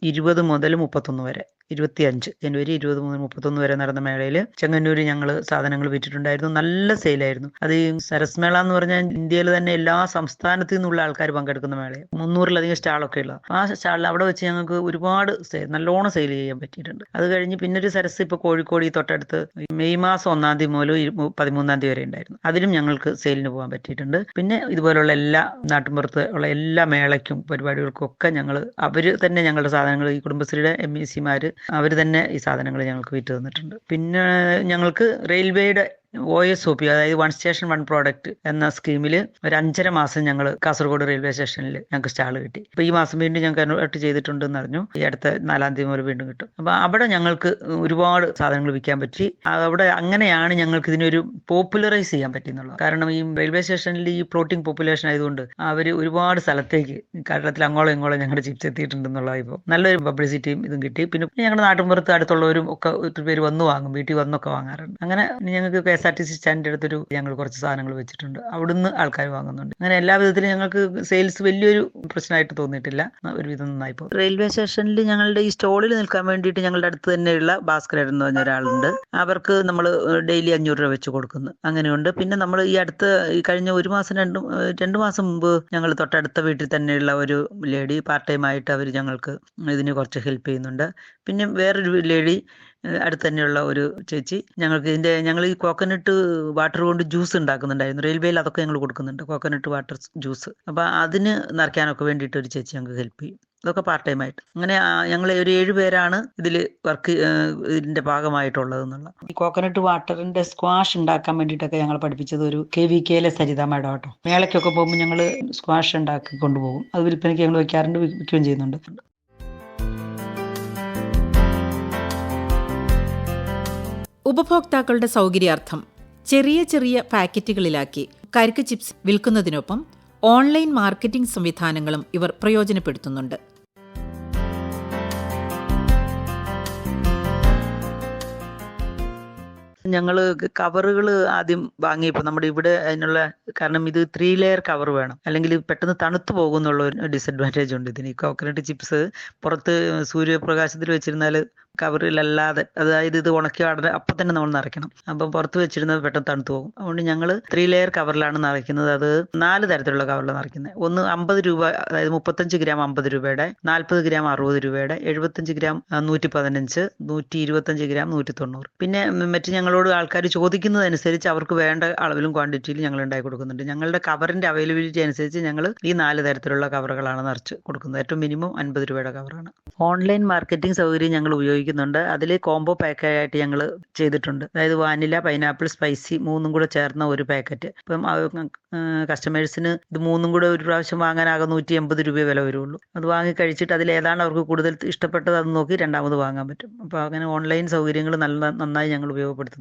ഇരുപത് മുതൽ മുപ്പത്തൊന്ന് വരെ. ഇരുപത്തി അഞ്ച് ജനുവരി ഇരുപത് മുതൽ മുപ്പത്തൊന്ന് വരെ നടന്ന മേളയിൽ ചെങ്ങന്നൂര് ഞങ്ങൾ സാധനങ്ങൾ വിറ്റിട്ടുണ്ടായിരുന്നു. നല്ല സെയിലായിരുന്നു. അത് ഈ സരസ് മേള എന്ന് പറഞ്ഞാൽ ഇന്ത്യയിൽ തന്നെ എല്ലാ സംസ്ഥാനത്തു നിന്നുള്ള ആൾക്കാർ പങ്കെടുക്കുന്ന മേളയാണ് മുന്നൂറിലധികം സ്റ്റാളൊക്കെ ഉള്ള. ആ സ്റ്റാളിൽ അവിടെ വെച്ച് ഞങ്ങൾക്ക് ഒരുപാട് സെയിൽ നല്ലോണം സെയിൽ ചെയ്യാൻ പറ്റിയിട്ടുണ്ട്. അത് കഴിഞ്ഞ് പിന്നെ ഒരു സരസ് ഇപ്പൊ കോഴിക്കോട് ഈ തൊട്ടടുത്ത് മെയ് മാസം ഒന്നാം തീയതി മുതൽ പതിമൂന്നാം തീയതി വരെ ഉണ്ടായിരുന്നു. അതിലും ഞങ്ങൾക്ക് സെയിലിന് പോകാൻ പറ്റിയിട്ടുണ്ട്. പിന്നെ ഇതുപോലുള്ള എല്ലാ നാട്ടിൻപുറത്ത് ഉള്ള എല്ലാ മേളയ്ക്കും പരിപാടികൾക്കും ഒക്കെ ഞങ്ങൾ അവർ തന്നെ ഞങ്ങളുടെ സാധനങ്ങൾ ഈ കുടുംബശ്രീയുടെ എം ഇ സിമാര് അവർ തന്നെ ഈ സാധനങ്ങൾ ഞങ്ങൾക്ക് വിറ്റ് തന്നിട്ടുണ്ട്. പിന്നെ ഞങ്ങൾക്ക് റെയിൽവേയുടെ ഒ എസ് ഒ പി അതായത് വൺ സ്റ്റേഷൻ വൺ പ്രോഡക്റ്റ് എന്ന സ്കീമിൽ ഒരു അഞ്ചര മാസം ഞങ്ങൾ കാസർഗോഡ് റെയിൽവേ സ്റ്റേഷനിൽ ഞങ്ങൾക്ക് സ്റ്റാൾ കിട്ടി. അപ്പൊ ഈ മാസം വീണ്ടും ഞങ്ങൾക്ക് കൺവേർട്ട് ചെയ്തിട്ടുണ്ടെന്ന് അറിഞ്ഞു. ഈ അടുത്ത നാലാം തീയതി മുതൽ വീണ്ടും കിട്ടും. അപ്പൊ അവിടെ ഞങ്ങൾക്ക് ഒരുപാട് സാധനങ്ങൾ വിൽക്കാൻ പറ്റി. അവിടെ അങ്ങനെയാണ് ഞങ്ങൾക്ക് ഇതിനൊരു പോപ്പുലറൈസ് ചെയ്യാൻ പറ്റിയെന്നുള്ളത്. കാരണം ഈ റെയിൽവേ സ്റ്റേഷനിൽ ഈ ഫ്ലോട്ടിംഗ് പോപ്പുലേഷൻ ആയതുകൊണ്ട് അവർ ഒരുപാട് സ്ഥലത്തേക്ക് കേരളത്തിൽ അങ്ങോളം ഇങ്ങോളം ഞങ്ങളുടെ ചിപ്സ് എത്തിയിട്ടുണ്ടെന്നുള്ള ഇപ്പോൾ നല്ലൊരു പബ്ലിസിറ്റിയും ഇതും കിട്ടി. പിന്നെ ഞങ്ങളുടെ നാട്ടിൻപുറത്ത് അടുത്തുള്ളവരും ഒക്കെ ഒത്തിരി പേര് വന്ന് വാങ്ങും. വീട്ടിൽ വന്നൊക്കെ വാങ്ങാറുണ്ട്. അങ്ങനെ ഞങ്ങൾക്ക് K S R T C സ്റ്റാൻഡിന്റെ അടുത്തൊരു ഞങ്ങൾ കുറച്ച് സാധനങ്ങൾ വെച്ചിട്ടുണ്ട്. അവിടുന്ന് ആൾക്കാർ വാങ്ങുന്നുണ്ട്. അങ്ങനെ എല്ലാ വിധത്തിലും ഞങ്ങൾക്ക് സെയിൽസ് വലിയൊരു പ്രശ്നമായിട്ട് തോന്നിയിട്ടില്ല. ഒരുവിധം നന്നായി പോകും റെയിൽവേ സ്റ്റേഷനിൽ ഞങ്ങളുടെ ഈ സ്റ്റോളിൽ നിൽക്കാൻ വേണ്ടിയിട്ട് ഞങ്ങളുടെ അടുത്ത് തന്നെയുള്ള ഭാസ്കരൻ എന്ന് പറഞ്ഞ ഒരാളുണ്ട്. അവർക്ക് നമ്മൾ ഡെയിലി അഞ്ഞൂറ് രൂപ വെച്ച് കൊടുക്കുന്നു. അങ്ങനെയുണ്ട്. പിന്നെ നമ്മൾ ഈ അടുത്ത് ഈ കഴിഞ്ഞ ഒരു മാസം രണ്ട് രണ്ട് മാസം മുമ്പ് ഞങ്ങൾ തൊട്ടടുത്ത വീട്ടിൽ തന്നെയുള്ള ഒരു ലേഡി പാർട്ട് ടൈം ആയിട്ട് അവർ ഞങ്ങൾക്ക് ഇതിന് കുറച്ച് ഹെൽപ്പ് ചെയ്യുന്നുണ്ട്. പിന്നെ വേറൊരു ലേഡി അടുത്ത് തന്നെയുള്ള ഒരു ചേച്ചി. ഞങ്ങൾക്ക് ഇതിന്റെ ഞങ്ങൾ ഈ കോക്കനട്ട് വാട്ടർ കൊണ്ട് ജ്യൂസ് ഉണ്ടാക്കുന്നുണ്ടായിരുന്നു. റെയിൽവേയിൽ അതൊക്കെ ഞങ്ങൾ കൊടുക്കുന്നുണ്ട്. കോക്കനട്ട് വാട്ടർ ജ്യൂസ് അപ്പൊ അതിന് നിറയ്ക്കാനൊക്കെ വേണ്ടിയിട്ട് ഒരു ചേച്ചി ഞങ്ങൾക്ക് ഹെൽപ്പ് ചെയ്യും. അതൊക്കെ പാർട്ട് ടൈം ആയിട്ട്. അങ്ങനെ ഞങ്ങൾ ഒരു ഏഴ് പേരാണ് ഇതിൽ വർക്ക് ഇതിന്റെ ഭാഗമായിട്ടുള്ളത് എന്നുള്ള ഈ കോക്കനട്ട് വാട്ടറിന്റെ സ്ക്വാഷ് ഉണ്ടാക്കാൻ വേണ്ടിയിട്ടൊക്കെ ഞങ്ങൾ പഠിപ്പിച്ചത് ഒരു കെ വി കെയിലെ സരിത മാഡം കേട്ടോ മേളയ്ക്കൊക്കെ പോകുമ്പോൾ ഞങ്ങൾ സ്ക്വാഷ് ഉണ്ടാക്കി കൊണ്ടുപോകും. അത് വിൽപ്പനയ്ക്ക് ഞങ്ങൾ വെക്കാറുണ്ട് വിൽക്കുകയും ചെയ്യുന്നുണ്ട്. ഉപഭോക്താക്കളുടെ സൗകര്യാർത്ഥം ചെറിയ ചെറിയ പാക്കറ്റുകളിലാക്കി കരിക്ക് ചിപ്സ് വിൽക്കുന്നതിനൊപ്പം ഓൺലൈൻ മാർക്കറ്റിംഗ് സംവിധാനങ്ങളും ഇവർ പ്രയോജനപ്പെടുത്തുന്നുണ്ട്. ഞങ്ങൾ കവറുകൾ ആദ്യം വാങ്ങിയപ്പോൾ നമ്മുടെ ഇവിടെ അതിനുള്ള കാരണം ഇത് ത്രീ ലെയർ കവർ വേണം. അല്ലെങ്കിൽ പെട്ടെന്ന് തണുത്തു പോകുന്നുള്ള ഒരു ഡിസഡ്വാന്റേജ് ഉണ്ട് ഇതിന്. കോക്കനട്ട് ചിപ്സ് പുറത്ത് സൂര്യപ്രകാശത്തിൽ വെച്ചിരുന്നാൽ കവറിലല്ലാതെ അതായത് ഇത് ഉണക്കി ഉടനെ അപ്പം തന്നെ നമ്മൾ നിറയ്ക്കണം. അപ്പം പുറത്ത് വെച്ചിരുന്നത് പെട്ടെന്ന് തണുത്തു പോകും. അതുകൊണ്ട് ഞങ്ങൾ ത്രീ ലെയർ കവറിലാണ് നിറയ്ക്കുന്നത്. അത് നാല് തരത്തിലുള്ള കവറിലാണ് നിറയ്ക്കുന്നത്. ഒന്ന് അമ്പത് രൂപ അതായത് മുപ്പത്തഞ്ച് ഗ്രാം അമ്പത് രൂപയുടെ നാൽപ്പത് ഗ്രാം അറുപത് രൂപയുടെ എഴുപത്തഞ്ച് ഗ്രാം നൂറ്റി പതിനഞ്ച് നൂറ്റി ഇരുപത്തഞ്ച് ഗ്രാം നൂറ്റി തൊണ്ണൂറ്. പിന്നെ മറ്റ് ഞങ്ങളോട് ആൾക്കാർ ചോദിക്കുന്നതനുസരിച്ച് അവർക്ക് വേണ്ട അളവിലും ക്വാണ്ടിറ്റിയിലും ഞങ്ങൾ ഉണ്ടാക്കി കൊടുക്കുന്നുണ്ട്. ഞങ്ങളുടെ കവറിന്റെ അവൈലബിലിറ്റി അനുസരിച്ച് ഞങ്ങൾ ഈ നാല് തരത്തിലുള്ള കവറുകളാണ് നിറച്ച് കൊടുക്കുന്നത്. ഏറ്റവും മിനിമം അൻപത് രൂപയുടെ കവറാണ് ഓൺലൈൻ മാർക്കറ്റിംഗ് സൗകര്യം ഞങ്ങൾ ഉപയോഗിക്കുന്നുണ്ട്. അതിൽ കോംബോ പാക്കായിട്ട് ഞങ്ങൾ ചെയ്തിട്ടുണ്ട്. അതായത് വാനില പൈനാപ്പിൾ സ്പൈസി മൂന്നും കൂടെ ചേർന്ന ഒരു പാക്കറ്റ് ഇപ്പം കസ്റ്റമേഴ്സിന് ഇത് മൂന്നും കൂടെ ഒരു പ്രാവശ്യം വാങ്ങാനാകെ നൂറ്റി എൺപത് രൂപ വില വരുള്ളൂ. അത് വാങ്ങി കഴിച്ചിട്ട് അതിൽ ഏതാണ് അവർക്ക് കൂടുതൽ ഇഷ്ടപ്പെട്ടത് അത് നോക്കി രണ്ടാമത് വാങ്ങാൻ പറ്റും. അപ്പോൾ അങ്ങനെ ഓൺലൈൻ സൗകര്യങ്ങൾ നല്ല നന്നായി ഞങ്ങൾ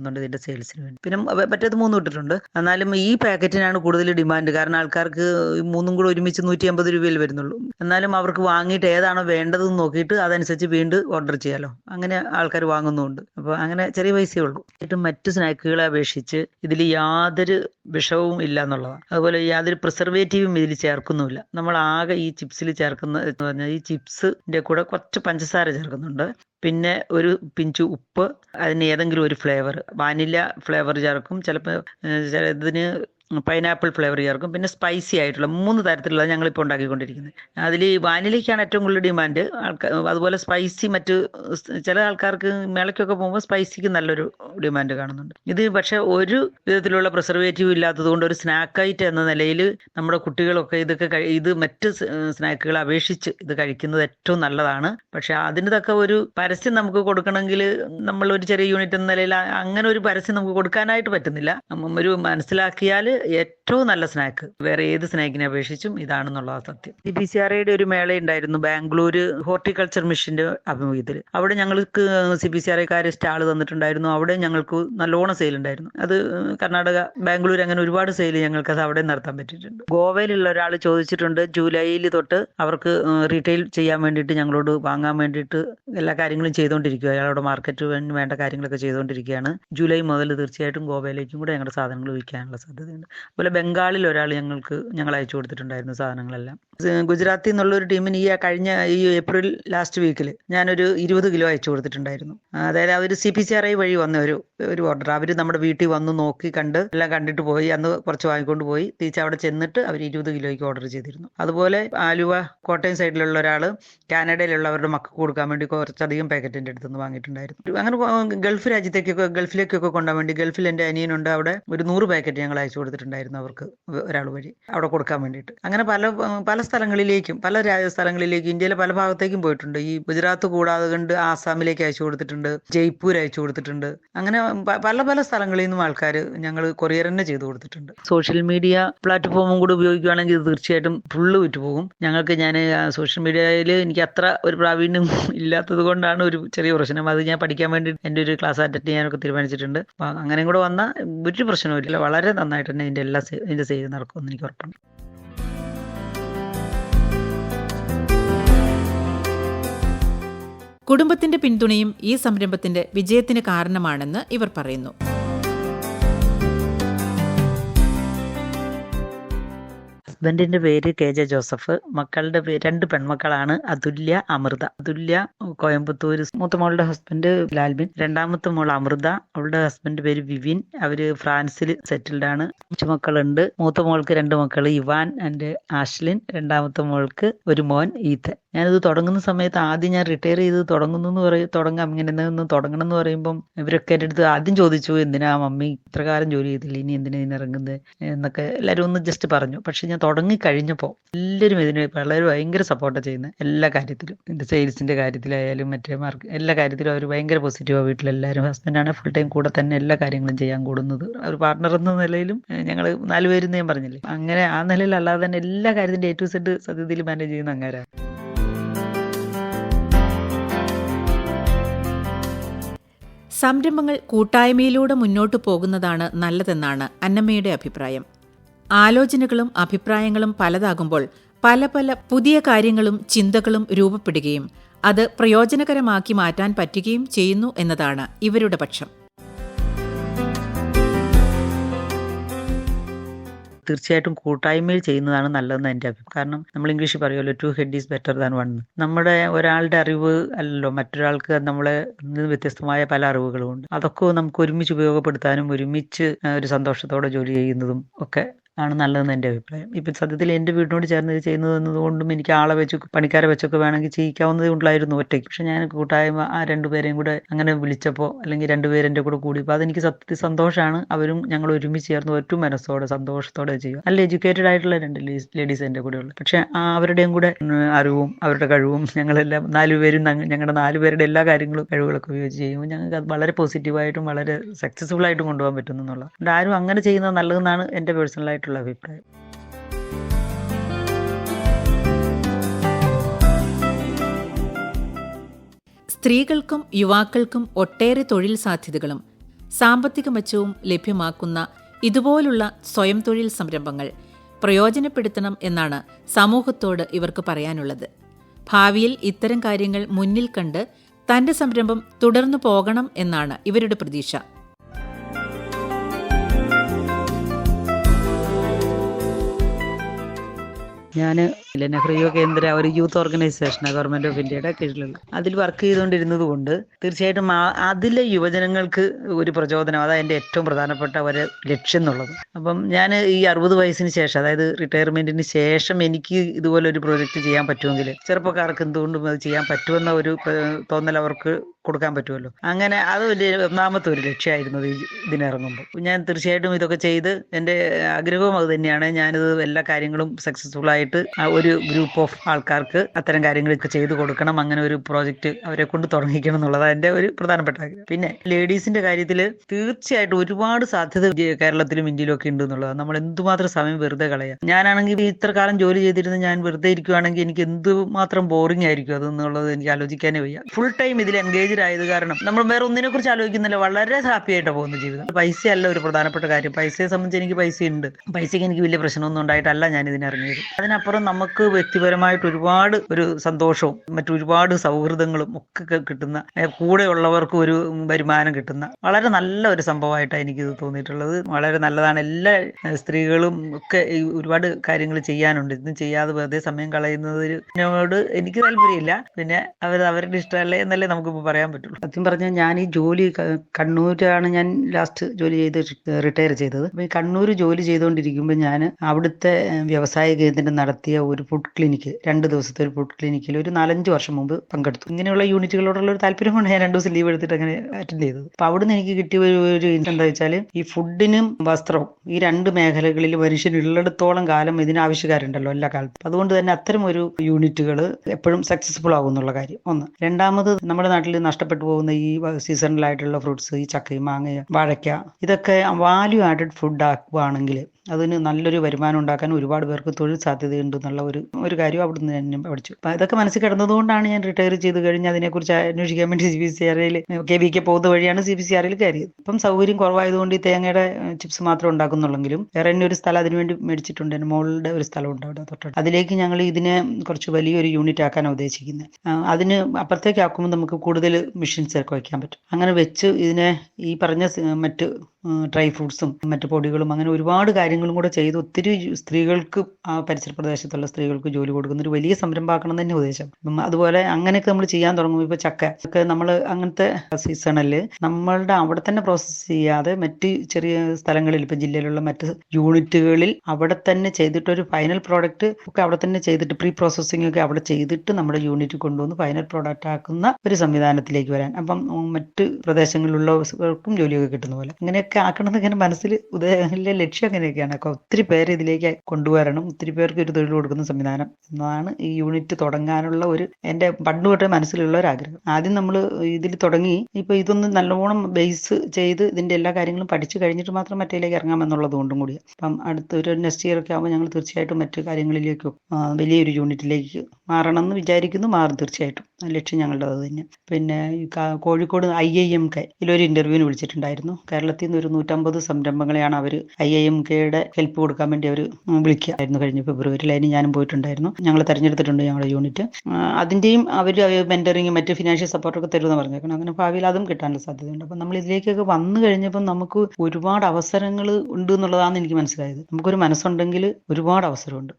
ഉപയോഗപ്പെടുത്തുന്നുണ്ട് ഇതിന്റെ സെയിൽസിന് വേണ്ടി. പിന്നെ മറ്റേത് മൂന്നും ഇട്ടിട്ടുണ്ട്. എന്നാലും ഈ പാക്കറ്റിനാണ് കൂടുതൽ ഡിമാൻഡ് കാരണം ആൾക്കാർക്ക് മൂന്നും കൂടെ ഒരുമിച്ച് നൂറ്റി അമ്പത് രൂപയിൽ വരുന്നുള്ളൂ. എന്നാലും അവർക്ക് വാങ്ങിയിട്ട് ഏതാണോ വേണ്ടതെന്ന് നോക്കിയിട്ട് അതനുസരിച്ച് വീണ്ടും ഓർഡർ ചെയ്യാലോ. അങ്ങനെ ആൾക്കാർ വാങ്ങുന്നുണ്ട് അപ്പോൾ അങ്ങനെ ചെറിയ പൈസയേ ഉള്ളൂ. ഏറ്റവും മറ്റു സ്നാക്കുകളെ അപേക്ഷിച്ച് ഇതിൽ യാതൊരു വിഷവും ഇല്ല എന്നുള്ളതാണ്. അതുപോലെ യാതൊരു പ്രിസർവേറ്റീവും ഇതിൽ ചേർക്കുന്നുമില്ല. നമ്മൾ ആകെ ഈ ചിപ്സിൽ ചേർക്കുന്ന പറഞ്ഞാൽ ഈ ചിപ്സിന്റെ കൂടെ കുറച്ച് പഞ്ചസാര ചേർക്കുന്നുണ്ട്. പിന്നെ ഒരു പിഞ്ച് ഉപ്പ് അതിന് ഏതെങ്കിലും ഒരു ഫ്ലേവർ വാനില ഫ്ലേവർ ചേർക്കും. ചിലപ്പോൾ ഇതിന് പൈനാപ്പിൾ ഫ്ലേവർ ചേർക്കും. പിന്നെ സ്പൈസി ആയിട്ടുള്ള മൂന്ന് തരത്തിലുള്ള ഞങ്ങളിപ്പോൾ ഉണ്ടാക്കിക്കൊണ്ടിരിക്കുന്നത്. അതിൽ വാനിലയ്ക്കാണ് ഏറ്റവും കൂടുതൽ ഡിമാൻഡ് ആൾക്കാർ അതുപോലെ സ്പൈസി മറ്റ് ചില ആൾക്കാർക്ക് മേളയ്ക്കൊക്കെ പോകുമ്പോൾ സ്പൈസിക്ക് നല്ലൊരു ഡിമാൻഡ് കാണുന്നുണ്ട്. ഇത് പക്ഷേ ഒരു വിധത്തിലുള്ള പ്രിസർവേറ്റീവ് ഇല്ലാത്തത് കൊണ്ട് ഒരു സ്നാക്ക് ഐറ്റം എന്ന നിലയിൽ നമ്മുടെ കുട്ടികളൊക്കെ ഇതൊക്കെ ഇത് മറ്റ് സ്നാക്കുകളെ അപേക്ഷിച്ച് ഇത് കഴിക്കുന്നത് ഏറ്റവും നല്ലതാണ്. പക്ഷെ അതിന് തക്ക ഒരു പരസ്യം നമുക്ക് കൊടുക്കണമെങ്കിൽ നമ്മൾ ഒരു ചെറിയ യൂണിറ്റ് എന്ന നിലയിൽ അങ്ങനെ ഒരു പരസ്യം നമുക്ക് കൊടുക്കാനായിട്ട് പറ്റുന്നില്ല. ഒരു മനസ്സിലാക്കിയാൽ ഏറ്റവും നല്ല സ്നാക്ക്. വേറെ ഏത് സ്നാക്കിനെ അപേക്ഷിച്ചും ഇതാണെന്നുള്ളത് സത്യം. ഈ പി സി ആർ ഐയുടെ ഒരു മേള ഉണ്ടായിരുന്നു ബാംഗ്ലൂർ ഹോർട്ടിക്കൾച്ചർ മിഷന്റെ അഭിമുഖ്യത്തിൽ അവിടെ ഞങ്ങൾക്ക് സി പി സി ആർ ഐക്കാർ സ്റ്റാൾ തന്നിട്ടുണ്ടായിരുന്നു. അവിടെ ഞങ്ങൾക്ക് നല്ലോണം സെയിൽ ഉണ്ടായിരുന്നു. അത് കർണാടക ബാംഗ്ലൂർ അങ്ങനെ ഒരുപാട് സെയിൽ ഞങ്ങൾക്ക് അത് അവിടെ നടത്താൻ പറ്റിയിട്ടുണ്ട്. ഗോവയിലുള്ള ഒരാൾ ചോദിച്ചിട്ടുണ്ട് ജൂലൈയിൽ തൊട്ട് അവർക്ക് റീറ്റെയിൽ ചെയ്യാൻ വേണ്ടിയിട്ട് ഞങ്ങളോട് വാങ്ങാൻ വേണ്ടിയിട്ട് എല്ലാ കാര്യങ്ങളും ചെയ്തുകൊണ്ടിരിക്കുക അയാളുടെ മാർക്കറ്റ് വേണ്ട കാര്യങ്ങളൊക്കെ ചെയ്തുകൊണ്ടിരിക്കുകയാണ് ജൂലൈ മുതൽ തീർച്ചയായിട്ടും ഗോവയിലേക്കും കൂടെ ഞങ്ങളുടെ സാധനങ്ങൾ വിൽക്കാനുള്ള സാധ്യതയുണ്ട്. അതുപോലെ ബംഗാളിൽ ഒരാൾ ഞങ്ങൾക്ക് ഞങ്ങൾ അയച്ചു കൊടുത്തിട്ടുണ്ടായിരുന്നു സാധനങ്ങളെല്ലാം. ഗുജറാത്തിൽ നിന്നുള്ള ഒരു ടീമിന് ഈ കഴിഞ്ഞ ഈ ഏപ്രിൽ ലാസ്റ്റ് വീക്കിൽ ഞാനൊരു ഇരുപത് കിലോ അയച്ചു കൊടുത്തിട്ടുണ്ടായിരുന്നു. അതായത് അവർ C P C R I വഴി വന്ന ഒരു ഒരു ഓർഡർ അവർ നമ്മുടെ വീട്ടിൽ വന്ന് നോക്കി കണ്ട് എല്ലാം കണ്ടിട്ട് പോയി അന്ന് കുറച്ച് വാങ്ങിക്കൊണ്ട് പോയി. തിരിച്ച് അവിടെ ചെന്നിട്ട് അവർ ഇരുപത് കിലോയ്ക്ക് ഓർഡർ ചെയ്തിരുന്നു. അതുപോലെ ആലുവ കോട്ടയം സൈഡിലുള്ള ഒരാൾ കാനഡയിലുള്ളവരുടെ മക്കൾക്ക് കൊടുക്കാൻ വേണ്ടി കുറച്ചധികം പാക്കറ്റിന്റെ അടുത്ത് നിന്ന് വാങ്ങിയിട്ടുണ്ടായിരുന്നു. അങ്ങനെ ഗൾഫ് രാജ്യത്തേക്കൊക്കെ ഗൾഫിലേക്കൊക്കെ കൊണ്ടുപോകാൻ വേണ്ടി ഗൾഫിൽ എന്റെ അനിയനുണ്ട്. അവിടെ ഒരു നൂറ് പാക്കറ്റ് ഞങ്ങൾ അയച്ചു കൊടുത്തിട്ടുണ്ടായിരുന്നു അവർക്ക് ഒരാൾ വഴി അവിടെ കൊടുക്കാൻ വേണ്ടിയിട്ട്. അങ്ങനെ പല പല സ്ഥലങ്ങളിലേക്കും പല സ്ഥലങ്ങളിലേക്കും ഇന്ത്യയിലെ പല ഭാഗത്തേക്കും പോയിട്ടുണ്ട്. ഈ ഗുജറാത്ത് കൂടാതെ കണ്ട് ആസാമിലേക്ക് അയച്ചു കൊടുത്തിട്ടുണ്ട് ജയ്പൂർ അയച്ചു കൊടുത്തിട്ടുണ്ട്. അങ്ങനെ പല പല സ്ഥലങ്ങളിൽ നിന്നും ആൾക്കാർ ഞങ്ങൾ കൊറിയർ തന്നെ ചെയ്തു കൊടുത്തിട്ടുണ്ട്. സോഷ്യൽ മീഡിയ പ്ലാറ്റ്ഫോമും കൂടി ഉപയോഗിക്കുകയാണെങ്കിൽ തീർച്ചയായിട്ടും ഫുള്ള് വിറ്റുപോകും. ഞങ്ങൾക്ക് ഞാൻ സോഷ്യൽ മീഡിയയിൽ എനിക്ക് അത്ര ഒരു പ്രാവീണ്യം ഇല്ലാത്തത് കൊണ്ടാണ് ഒരു ചെറിയ പ്രശ്നം. അത് ഞാൻ പഠിക്കാൻ വേണ്ടി എന്റെ ഒരു ക്ലാസ് അറ്റൻഡ് ചെയ്യാനൊക്കെ തീരുമാനിച്ചിട്ടുണ്ട്. അപ്പം അങ്ങനെയും കൂടെ വന്നാൽ ഒരു പ്രശ്നവും ഇല്ല വളരെ നന്നായിട്ട് തന്നെ ഇതിന്റെ എല്ലാ അതിന്റെ സെയിൽ നടക്കുമെന്ന് എനിക്ക് ഉറപ്പുണ്ട്. കുടുംബത്തിന്റെ പിന്തുണയും ഈ സംരംഭത്തിന്റെ വിജയത്തിന് കാരണമാണെന്ന് ഇവർ പറയുന്നു. ഹസ്ബൻഡിന്റെ പേര് കെ ജെ ജോസഫ്. മക്കളുടെ പേര് രണ്ട് പെൺമക്കളാണ്. അതുല്യ അമൃത. അതുല്യ കോയമ്പത്തൂർ മൂത്ത മോളുടെ ഹസ്ബൻഡ് ലാൽബിൻ. രണ്ടാമത്തെ മോൾ അമൃത. അവളുടെ ഹസ്ബൻഡ് പേര് വിവിൻ. അവർ ഫ്രാൻസിൽ സെറ്റിൽഡ് ആണ്. മക്കളുണ്ട്. മൂത്ത മോൾക്ക് രണ്ട് മക്കൾ ഇവാൻ ആൻഡ് ആഷ്ലിൻ. രണ്ടാമത്തെ മോൾക്ക് ഒരു മോൻ ഈഥൻ ഞാനിത് തുടങ്ങുന്ന സമയത്ത് ആദ്യം ഞാൻ റിട്ടയർ ചെയ്ത് തുടങ്ങുന്നു എന്ന് പറയും തുടങ്ങാം. ഇങ്ങനെ എന്തെങ്കിലും തുടങ്ങണം എന്ന് പറയുമ്പം ഇവരൊക്കെ എന്റെ അടുത്ത് ആദ്യം ചോദിച്ചു എന്തിനാ മമ്മി ഇത്രകാലം ജോലി ചെയ്തില്ല? ഇനി എന്തിനാ ഇറങ്ങുന്നത്? എന്നൊക്കെ എല്ലാവരും ഒന്ന് ജസ്റ്റ് പറഞ്ഞു. പക്ഷെ ഞാൻ തുടങ്ങി കഴിഞ്ഞപ്പോൾ എല്ലാവരും ഇതിന് വളരെ ഭയങ്കര സപ്പോർട്ടാണ് ചെയ്യുന്നത് എല്ലാ കാര്യത്തിലും. എന്റെ സെയിൽസിന്റെ കാര്യത്തിലായാലും മറ്റേ മാർക്ക് എല്ലാ കാര്യത്തിലും അവർ ഭയങ്കര പോസിറ്റീവാണ് വീട്ടിലെല്ലാവരും. ഹസ്ബൻഡാണ് ഫുൾ ടൈം കൂടെ തന്നെ എല്ലാ കാര്യങ്ങളും ചെയ്യാൻ കൂടുന്നത്. ഒരു പാർട്ണർ എന്ന നിലയിലും ഞങ്ങൾ നാലുപേരും ഞാൻ പറഞ്ഞില്ലേ? അങ്ങനെ ആ നിലയിൽ അല്ലാതെ തന്നെ എല്ലാ കാര്യത്തിന്റെ എ ടു സെഡ് സത്യത്തിൽ മാനേജ് ചെയ്യുന്ന അങ്ങാരാണ്. സംരംഭങ്ങൾ കൂട്ടായ്മയിലൂടെ മുന്നോട്ടു പോകുന്നതാണ് നല്ലതെന്നാണ് അന്നമ്മയുടെ അഭിപ്രായം. ആലോചനകളും അഭിപ്രായങ്ങളും പലതാകുമ്പോൾ പല പല പുതിയ കാര്യങ്ങളും ചിന്തകളും രൂപപ്പെടുകയും അത് പ്രയോജനകരമാക്കി മാറ്റാൻ പറ്റുകയും ചെയ്യുന്നു എന്നതാണ് ഇവരുടെ പക്ഷം. തീർച്ചയായിട്ടും കൂട്ടായ്മയിൽ ചെയ്യുന്നതാണ് നല്ലതെന്ന് എന്റെ അഭിപ്രായം കാരണം നമ്മൾ ഇംഗ്ലീഷിൽ പറയുമല്ലോ two head is better than one നമ്മുടെ ഒരാളുടെ അറിവ് അല്ലല്ലോ മറ്റൊരാൾക്ക് നമ്മളെ വ്യത്യസ്തമായ പല അറിവുകളും ഉണ്ട് അതൊക്കെ നമുക്ക് ഒരുമിച്ച് ഉപയോഗപ്പെടുത്താനും ഒരുമിച്ച് ഒരു സന്തോഷത്തോടെ ജോലി ചെയ്യുന്നതും ഒക്കെ ആണ് നല്ലതെന്ന് എന്റെ അഭിപ്രായം. ഇപ്പം സത്യത്തിൽ എന്റെ വീടിനോട് ചേർന്ന് ഇത് ചെയ്യുന്നത് എന്നതുകൊണ്ടും എനിക്ക് ആളെ വെച്ച് പണിക്കാരെ വെച്ചൊക്കെ വേണമെങ്കിൽ ചെയ്യിക്കാവുന്നതേ കൊണ്ടായിരുന്നു ഒറ്റയ്ക്ക്. പക്ഷെ ഞാൻ കൂട്ടായ്മ ആ രണ്ടുപേരെയും കൂടെ അങ്ങനെ വിളിച്ചപ്പോൾ അല്ലെങ്കിൽ രണ്ടുപേരും എന്റെ കൂടെ കൂടിയപ്പോൾ അതെനിക്ക് സത്യത്തിൽ സന്തോഷമാണ്. അവരും ഞങ്ങൾ ഒരുമിച്ച് ചേർന്ന് ഒറ്റ മനസ്സോടെ സന്തോഷത്തോടെ ചെയ്യും നല്ല എഡ്യൂക്കേറ്റഡ് ആയിട്ടുള്ള രണ്ട് ലേഡീസ് എന്റെ കൂടെ ഉള്ളു. പക്ഷെ അവരുടെയും കൂടെ അറിവും അവരുടെ കഴിവും ഞങ്ങളെല്ലാം നാലുപേരും ഞങ്ങ- ഞങ്ങളുടെ നാലുപേരുടെ എല്ലാ കാര്യങ്ങളും കഴിവുകളൊക്കെ ഉപയോഗിച്ച് ചെയ്യുമ്പോൾ ഞങ്ങൾക്ക് അത് വളരെ പോസിറ്റീവായിട്ടും വളരെ സക്സസ്ഫുൾ ആയിട്ടും കൊണ്ടുപോകാൻ പറ്റുന്നു ആരും അങ്ങനെ ചെയ്യുന്നത് നല്ലതെന്നാണ് എന്റെ പേഴ്സണൽ ആയിട്ടുള്ള അഭിപ്രായം. സ്ത്രീകൾക്കും യുവാക്കൾക്കും ഒട്ടേറെ തൊഴിൽ സാധ്യതകളും സാമ്പത്തിക മെച്ചവും ലഭ്യമാക്കുന്ന ഇതുപോലുള്ള സ്വയം തൊഴിൽ സംരംഭങ്ങൾ പ്രയോജനപ്പെടുത്തണം എന്നാണ് സമൂഹത്തോട് ഇവർക്ക് പറയാനുള്ളത്. ഭാവിയിൽ ഇത്തരം കാര്യങ്ങൾ മുന്നിൽ കണ്ട് തന്റെ സംരംഭം തുടർന്നു പോകണം എന്നാണ് ഇവരുടെ പ്രതീക്ഷ. ഞാൻ നെഹ്റു കേന്ദ്ര ഒരു യൂത്ത് ഓർഗനൈസേഷൻ ഗവൺമെന്റ് ഓഫ് ഇന്ത്യയുടെ കീഴിലുള്ള. അതിൽ വർക്ക് ചെയ്തുകൊണ്ടിരുന്നത് കൊണ്ട് തീർച്ചയായിട്ടും അതിലെ യുവജനങ്ങൾക്ക് ഒരു പ്രചോദനം അതാണ് എന്റെ ഏറ്റവും പ്രധാനപ്പെട്ട ഒരു ലക്ഷ്യം എന്നുള്ളത്. അപ്പം ഞാൻ ഈ അറുപത് വയസ്സിന് ശേഷം അതായത് റിട്ടയർമെന്റിന് ശേഷം എനിക്ക് ഇതുപോലെ ഒരു പ്രോജക്റ്റ് ചെയ്യാൻ പറ്റുമെങ്കിൽ ചെറുപ്പക്കാർക്ക് എന്തുകൊണ്ടും അത് ചെയ്യാൻ പറ്റുമെന്ന ഒരു തോന്നൽ അവർക്ക് കൊടുക്കാൻ പറ്റുമല്ലോ. അങ്ങനെ അത് വലിയ ഒന്നാമത്തെ ഒരു ലക്ഷ്യമായിരുന്നു ഇതിനിറങ്ങുമ്പോൾ. ഞാൻ തീർച്ചയായിട്ടും ഇതൊക്കെ ചെയ്ത് എന്റെ ആഗ്രഹവും അത് തന്നെയാണ്. ഞാനിത് എല്ലാ കാര്യങ്ങളും സക്സസ്ഫുൾ ആയിട്ട് ഒരു ഗ്രൂപ്പ് ഓഫ് ആൾക്കാർക്ക് അത്തരം കാര്യങ്ങളൊക്കെ ചെയ്തു കൊടുക്കണം. അങ്ങനെ ഒരു പ്രോജക്റ്റ് അവരെ കൊണ്ട് തുടങ്ങിക്കണം എന്നുള്ളതാണ് എന്റെ ഒരു പ്രധാനപ്പെട്ട ആഗ്രഹം. പിന്നെ ലേഡീസിന്റെ കാര്യത്തിൽ തീർച്ചയായിട്ടും ഒരുപാട് സാധ്യത കേരളത്തിലും ഇന്ത്യയിലും ഒക്കെ ഉണ്ട് എന്നുള്ളതാണ്. നമ്മൾ എന്തുമാത്രം സമയം വെറുതെ കളയാം. ഞാനാണെങ്കിൽ ഇത്ര കാലം ജോലി ചെയ്തിരുന്ന ഞാൻ വെറുതെ ഇരിക്കുവാണെങ്കിൽ എനിക്ക് എന്തുമാത്രം ബോറിംഗ് ആയിരിക്കും അത് എന്നുള്ളത് എനിക്ക് ആലോചിക്കാനേ വയ്യ. ഫുൾ ടൈം ഇതിൽ എൻഗേജ്ഡ് ആയത് കാരണം നമ്മൾ വേറെ ഒന്നിനെ കുറിച്ച് ആലോചിക്കുന്നില്ല. വളരെ ഹാപ്പി ആയിട്ട് പോകുന്ന ജീവിതം. പൈസയല്ല ഒരു പ്രധാനപ്പെട്ട കാര്യം. പൈസയെ സംബന്ധിച്ച് എനിക്ക് പൈസ ഉണ്ട് പൈസയ്ക്ക് എനിക്ക് വലിയ പ്രശ്നമൊന്നും ഉണ്ടായിട്ടല്ല ഞാൻ ഇതിനിറങ്ങിയത് അതിനപ്പുറം നമുക്ക് വ്യക്തിപരമായിട്ട് ഒരുപാട് ഒരു സന്തോഷവും മറ്റൊരുപാട് സൗഹൃദങ്ങളും ഒക്കെ കിട്ടുന്ന കൂടെ ഉള്ളവർക്ക് ഒരു വരുമാനം കിട്ടുന്ന വളരെ നല്ല ഒരു സംഭവമായിട്ടാണ് എനിക്ക് തോന്നിയിട്ടുള്ളത്. വളരെ നല്ലതാണ്. എല്ലാ സ്ത്രീകളും ഒക്കെ ഒരുപാട് കാര്യങ്ങൾ ചെയ്യാനുണ്ട്. ഇതൊന്നും ചെയ്യാതെ വെറുതെ സമയം കളയുന്നതിനോട് എനിക്ക് താല്പര്യമില്ല. പിന്നെ അവർ അവരുടെ ഇഷ്ടമല്ലേ എന്നല്ലേ നമുക്കിപ്പോൾ പറയാൻ പറ്റുള്ളൂ. സത്യം പറഞ്ഞാൽ ഞാൻ ഈ ജോലി കണ്ണൂരാണ് ഞാൻ ലാസ്റ്റ് ജോലി ചെയ്ത് റിട്ടയർ ചെയ്തത്. അപ്പൊ ഈ കണ്ണൂർ ജോലി ചെയ്തുകൊണ്ടിരിക്കുമ്പോൾ ഞാൻ അവിടുത്തെ വ്യവസായ കേന്ദ്രം നടത്തിയ ഒരു ഫുഡ് ക്ലിനിക്ക് രണ്ട് ദിവസത്തെ ഒരു ഫുഡ് ക്ലിനിക്കിൽ ഒരു നാലഞ്ച് വർഷം മുമ്പ് പങ്കെടുത്തു. ഇങ്ങനെയുള്ള യൂണിറ്റുകളോടുള്ള ഒരു താല്പര്യം കൊണ്ട് ഞാൻ രണ്ട് ദിവസം ലീവ് എടുത്തിട്ട് അങ്ങനെ അറ്റൻഡ് ചെയ്തത്. അപ്പോൾ അവിടുന്ന് എനിക്ക് കിട്ടിയ ഒരു എന്താ വെച്ചാൽ ഈ ഫുഡിനും വസ്ത്രവും ഈ രണ്ട് മേഖലകളിൽ മനുഷ്യൻ ഉള്ളിടത്തോളം കാലം ഇതിന് ആവശ്യക്കാരുണ്ടല്ലോ എല്ലാ കാലത്തും. അതുകൊണ്ട് തന്നെ അത്തരം ഒരു യൂണിറ്റുകൾ എപ്പോഴും സക്സസ്ഫുൾ ആകും എന്നുള്ള കാര്യം. ഒന്ന്. രണ്ടാമത് നമ്മുടെ നാട്ടിൽ നഷ്ടപ്പെട്ടു പോകുന്ന ഈ സീസണലായിട്ടുള്ള ഫ്രൂട്ട്സ് ഈ ചക്കയും മാങ്ങയും വാഴയ്ക്ക ഇതൊക്കെ വാല്യൂ ആഡഡ് ഫുഡ് ആക്കുകയാണെങ്കിൽ അതിന് നല്ലൊരു വരുമാനം ഉണ്ടാക്കാൻ ഒരുപാട് പേർക്ക് തൊഴിൽ സാധ്യതയുണ്ട് എന്നുള്ള ഒരു ഒരു കാര്യം അവിടുന്ന് തന്നെ പഠിച്ചു. അപ്പൊ അതൊക്കെ മനസ്സിൽ കിടന്നതുകൊണ്ടാണ് ഞാൻ റിട്ടയർ ചെയ്ത് കഴിഞ്ഞ് അതിനെക്കുറിച്ച് അന്വേഷിക്കാൻ വേണ്ടി സി ബി സി ആറിൽ കെ വി കെ പോകുന്ന വഴിയാണ് സി ബി സി ആറിൽ കയറിയത്. ഇപ്പം സൗകര്യം കുറവായതുകൊണ്ട് ഈ തേങ്ങയുടെ ചിപ്സ് മാത്രം ഉണ്ടാക്കുന്നുള്ളെങ്കിലും വേറെ തന്നെ ഒരു സ്ഥലം അതിനുവേണ്ടി മേടിച്ചിട്ടുണ്ട്. എന്റെ മോളുടെ ഒരു സ്ഥലമുണ്ട് അവിടെ തൊട്ടടുത്ത്. അതിലേക്ക് ഞങ്ങൾ ഇതിനെ കുറച്ച് വലിയൊരു യൂണിറ്റ് ആക്കാൻ ഉദ്ദേശിക്കുന്നത് അതിന് അപ്പുറത്തേക്ക് ആക്കുമ്പോൾ നമുക്ക് കൂടുതൽ മെഷീൻസ് ഒക്കെ വയ്ക്കാൻ പറ്റും. അങ്ങനെ വെച്ച് ഇതിനെ ഈ പറഞ്ഞ മറ്റ് ഡ്രൈ ഫ്രൂട്ട്സും മറ്റു പൊടികളും അങ്ങനെ ഒരുപാട് കാര്യങ്ങളും കൂടെ ചെയ്ത് ഒത്തിരി സ്ത്രീകൾക്ക് ആ പരിസര പ്രദേശത്തുള്ള സ്ത്രീകൾക്ക് ജോലി കൊടുക്കുന്ന ഒരു വലിയ സംരംഭമാക്കണം തന്നെ ഉദ്ദേശം. അതുപോലെ അങ്ങനെയൊക്കെ നമ്മൾ ചെയ്യാൻ തുടങ്ങുമ്പോൾ ഇപ്പൊ ചക്ക ഒക്കെ നമ്മൾ അങ്ങനത്തെ സീസണിൽ നമ്മളുടെ അവിടെ തന്നെ പ്രോസസ്സ് ചെയ്യാതെ മറ്റ് ചെറിയ സ്ഥലങ്ങളിൽ ഇപ്പൊ ജില്ലയിലുള്ള മറ്റ് യൂണിറ്റുകളിൽ അവിടെ തന്നെ ചെയ്തിട്ട് ഒരു ഫൈനൽ പ്രോഡക്റ്റ് ഒക്കെ അവിടെ തന്നെ ചെയ്തിട്ട് പ്രീ പ്രോസസ്സിംഗ് ഒക്കെ അവിടെ ചെയ്തിട്ട് നമ്മുടെ യൂണിറ്റ് കൊണ്ടുവന്ന് ഫൈനൽ പ്രോഡക്റ്റ് ആക്കുന്ന ഒരു സംവിധാനത്തിലേക്ക് വരാൻ. അപ്പം മറ്റ് പ്രദേശങ്ങളിലുള്ളവർക്കും ജോലിയൊക്കെ കിട്ടുന്ന പോലെ. അങ്ങനെയൊക്കെ ആക്കണം ഇങ്ങനെ മനസ്സിൽ ഉദയത്തിലെ ലക്ഷ്യം അങ്ങനെയൊക്കെയാണ് അപ്പോൾ ഒത്തിരി പേര് ഇതിലേക്ക് കൊണ്ടുവരണം. ഒത്തിരി പേർക്ക് ഒരു തൊഴിൽ കൊടുക്കുന്ന സംവിധാനം എന്നതാണ് ഈ യൂണിറ്റ് തുടങ്ങാനുള്ള ഒരു എന്റെ പണ്ട് തൊട്ടേ മനസ്സിലുള്ള ഒരു ആഗ്രഹം. ആദ്യം നമ്മൾ ഇതിൽ തുടങ്ങി ഇപ്പൊ ഇതൊന്ന് നല്ലോണം ബേസ് ചെയ്ത് ഇതിന്റെ എല്ലാ കാര്യങ്ങളും പഠിച്ചു കഴിഞ്ഞിട്ട് മാത്രം മറ്റേലേക്ക് ഇറങ്ങാമെന്നുള്ളത് കൊണ്ടും കൂടി അപ്പം അടുത്ത ഒരു നെക്സ്റ്റ് ഇയർ ഒക്കെ ആകുമ്പോൾ ഞങ്ങൾ തീർച്ചയായിട്ടും മറ്റു കാര്യങ്ങളിലേക്കും വലിയൊരു യൂണിറ്റിലേക്ക് മാറണം എന്ന് വിചാരിക്കുന്നു. മാറും തീർച്ചയായിട്ടും. ലക്ഷ്യം ഞങ്ങളുടെ അത് തന്നെ. പിന്നെ Kozhikode I I M K ഇതിലൊരു ഇന്റർവ്യൂവിന് വിളിച്ചിട്ടുണ്ടായിരുന്നു. കേരളത്തിൽ നിന്ന് ഒരു നൂറ്റമ്പത് സംരംഭങ്ങളെയാണ് അവർ ഐ ഐ എം കെയുടെ ഹെൽപ്പ് കൊടുക്കാൻ വേണ്ടി അവർ വിളിക്കുകയായിരുന്നു. കഴിഞ്ഞ ഫെബ്രുവരിയിൽ അതിന് ഞാനും പോയിട്ടുണ്ടായിരുന്നു. ഞങ്ങൾ തെരഞ്ഞെടുത്തിട്ടുണ്ട് ഞങ്ങളുടെ യൂണിറ്റ് അതിന്റെയും അവർ മെന്ററിങ് മറ്റ് ഫിനാൻഷ്യൽ സപ്പോർട്ടൊക്കെ തരുമെന്ന് പറഞ്ഞേക്കണം. അങ്ങനെ ഭാവിയിൽ അതും കിട്ടാനുള്ള സാധ്യതയുണ്ട്. അപ്പം നമ്മൾ ഇതിലേക്കൊക്കെ വന്നു കഴിഞ്ഞപ്പം നമുക്ക് ഒരുപാട് അവസരങ്ങൾ ഉണ്ട് എന്നുള്ളതാണ് എനിക്ക് മനസ്സിലായത്. നമുക്കൊരു മനസ്സുണ്ടെങ്കിൽ ഒരുപാട് അവസരമുണ്ട്.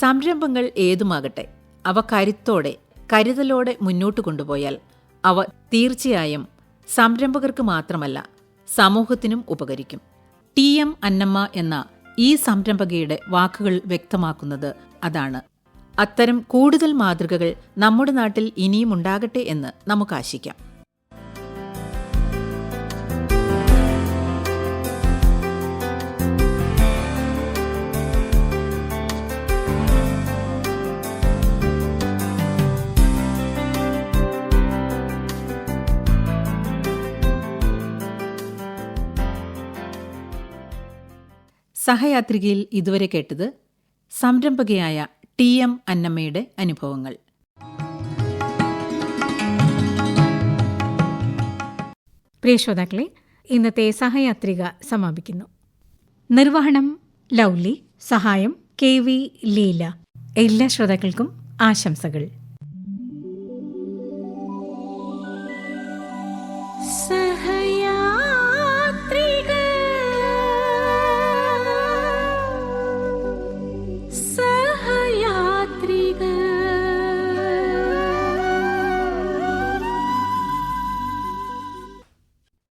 സംരംഭങ്ങൾ ഏതുമാകട്ടെ. അവ കരുത്തോടെ കരുതലോടെ മുന്നോട്ട് കൊണ്ടുപോയാൽ അവ തീർച്ചയായും സംരംഭകർക്ക് മാത്രമല്ല സമൂഹത്തിനും ഉപകരിക്കും. ടി എം അന്നമ്മ എന്ന ഈ സംരംഭകയുടെ വാക്കുകൾ വ്യക്തമാക്കുന്നത് അതാണ്. അത്തരം കൂടുതൽ മാതൃകകൾ നമ്മുടെ നാട്ടിൽ ഇനിയും ഉണ്ടാകട്ടെ എന്ന് നമുക്ക് ആശിക്കാം. സഹയാത്രികയിൽ ഇതുവരെ കേട്ടത് സംരംഭകയായ ടി എം അന്നമ്മയുടെ അനുഭവങ്ങൾ. പ്രിയ ശ്രോതാക്കളെ ഇന്നത്തെ സഹയാത്രിക സമാപിക്കുന്നു. നിർവഹണം ലൗലി സഹായം കെ വി ലീല. എല്ലാ ശ്രോതാക്കൾക്കും ആശംസകൾ.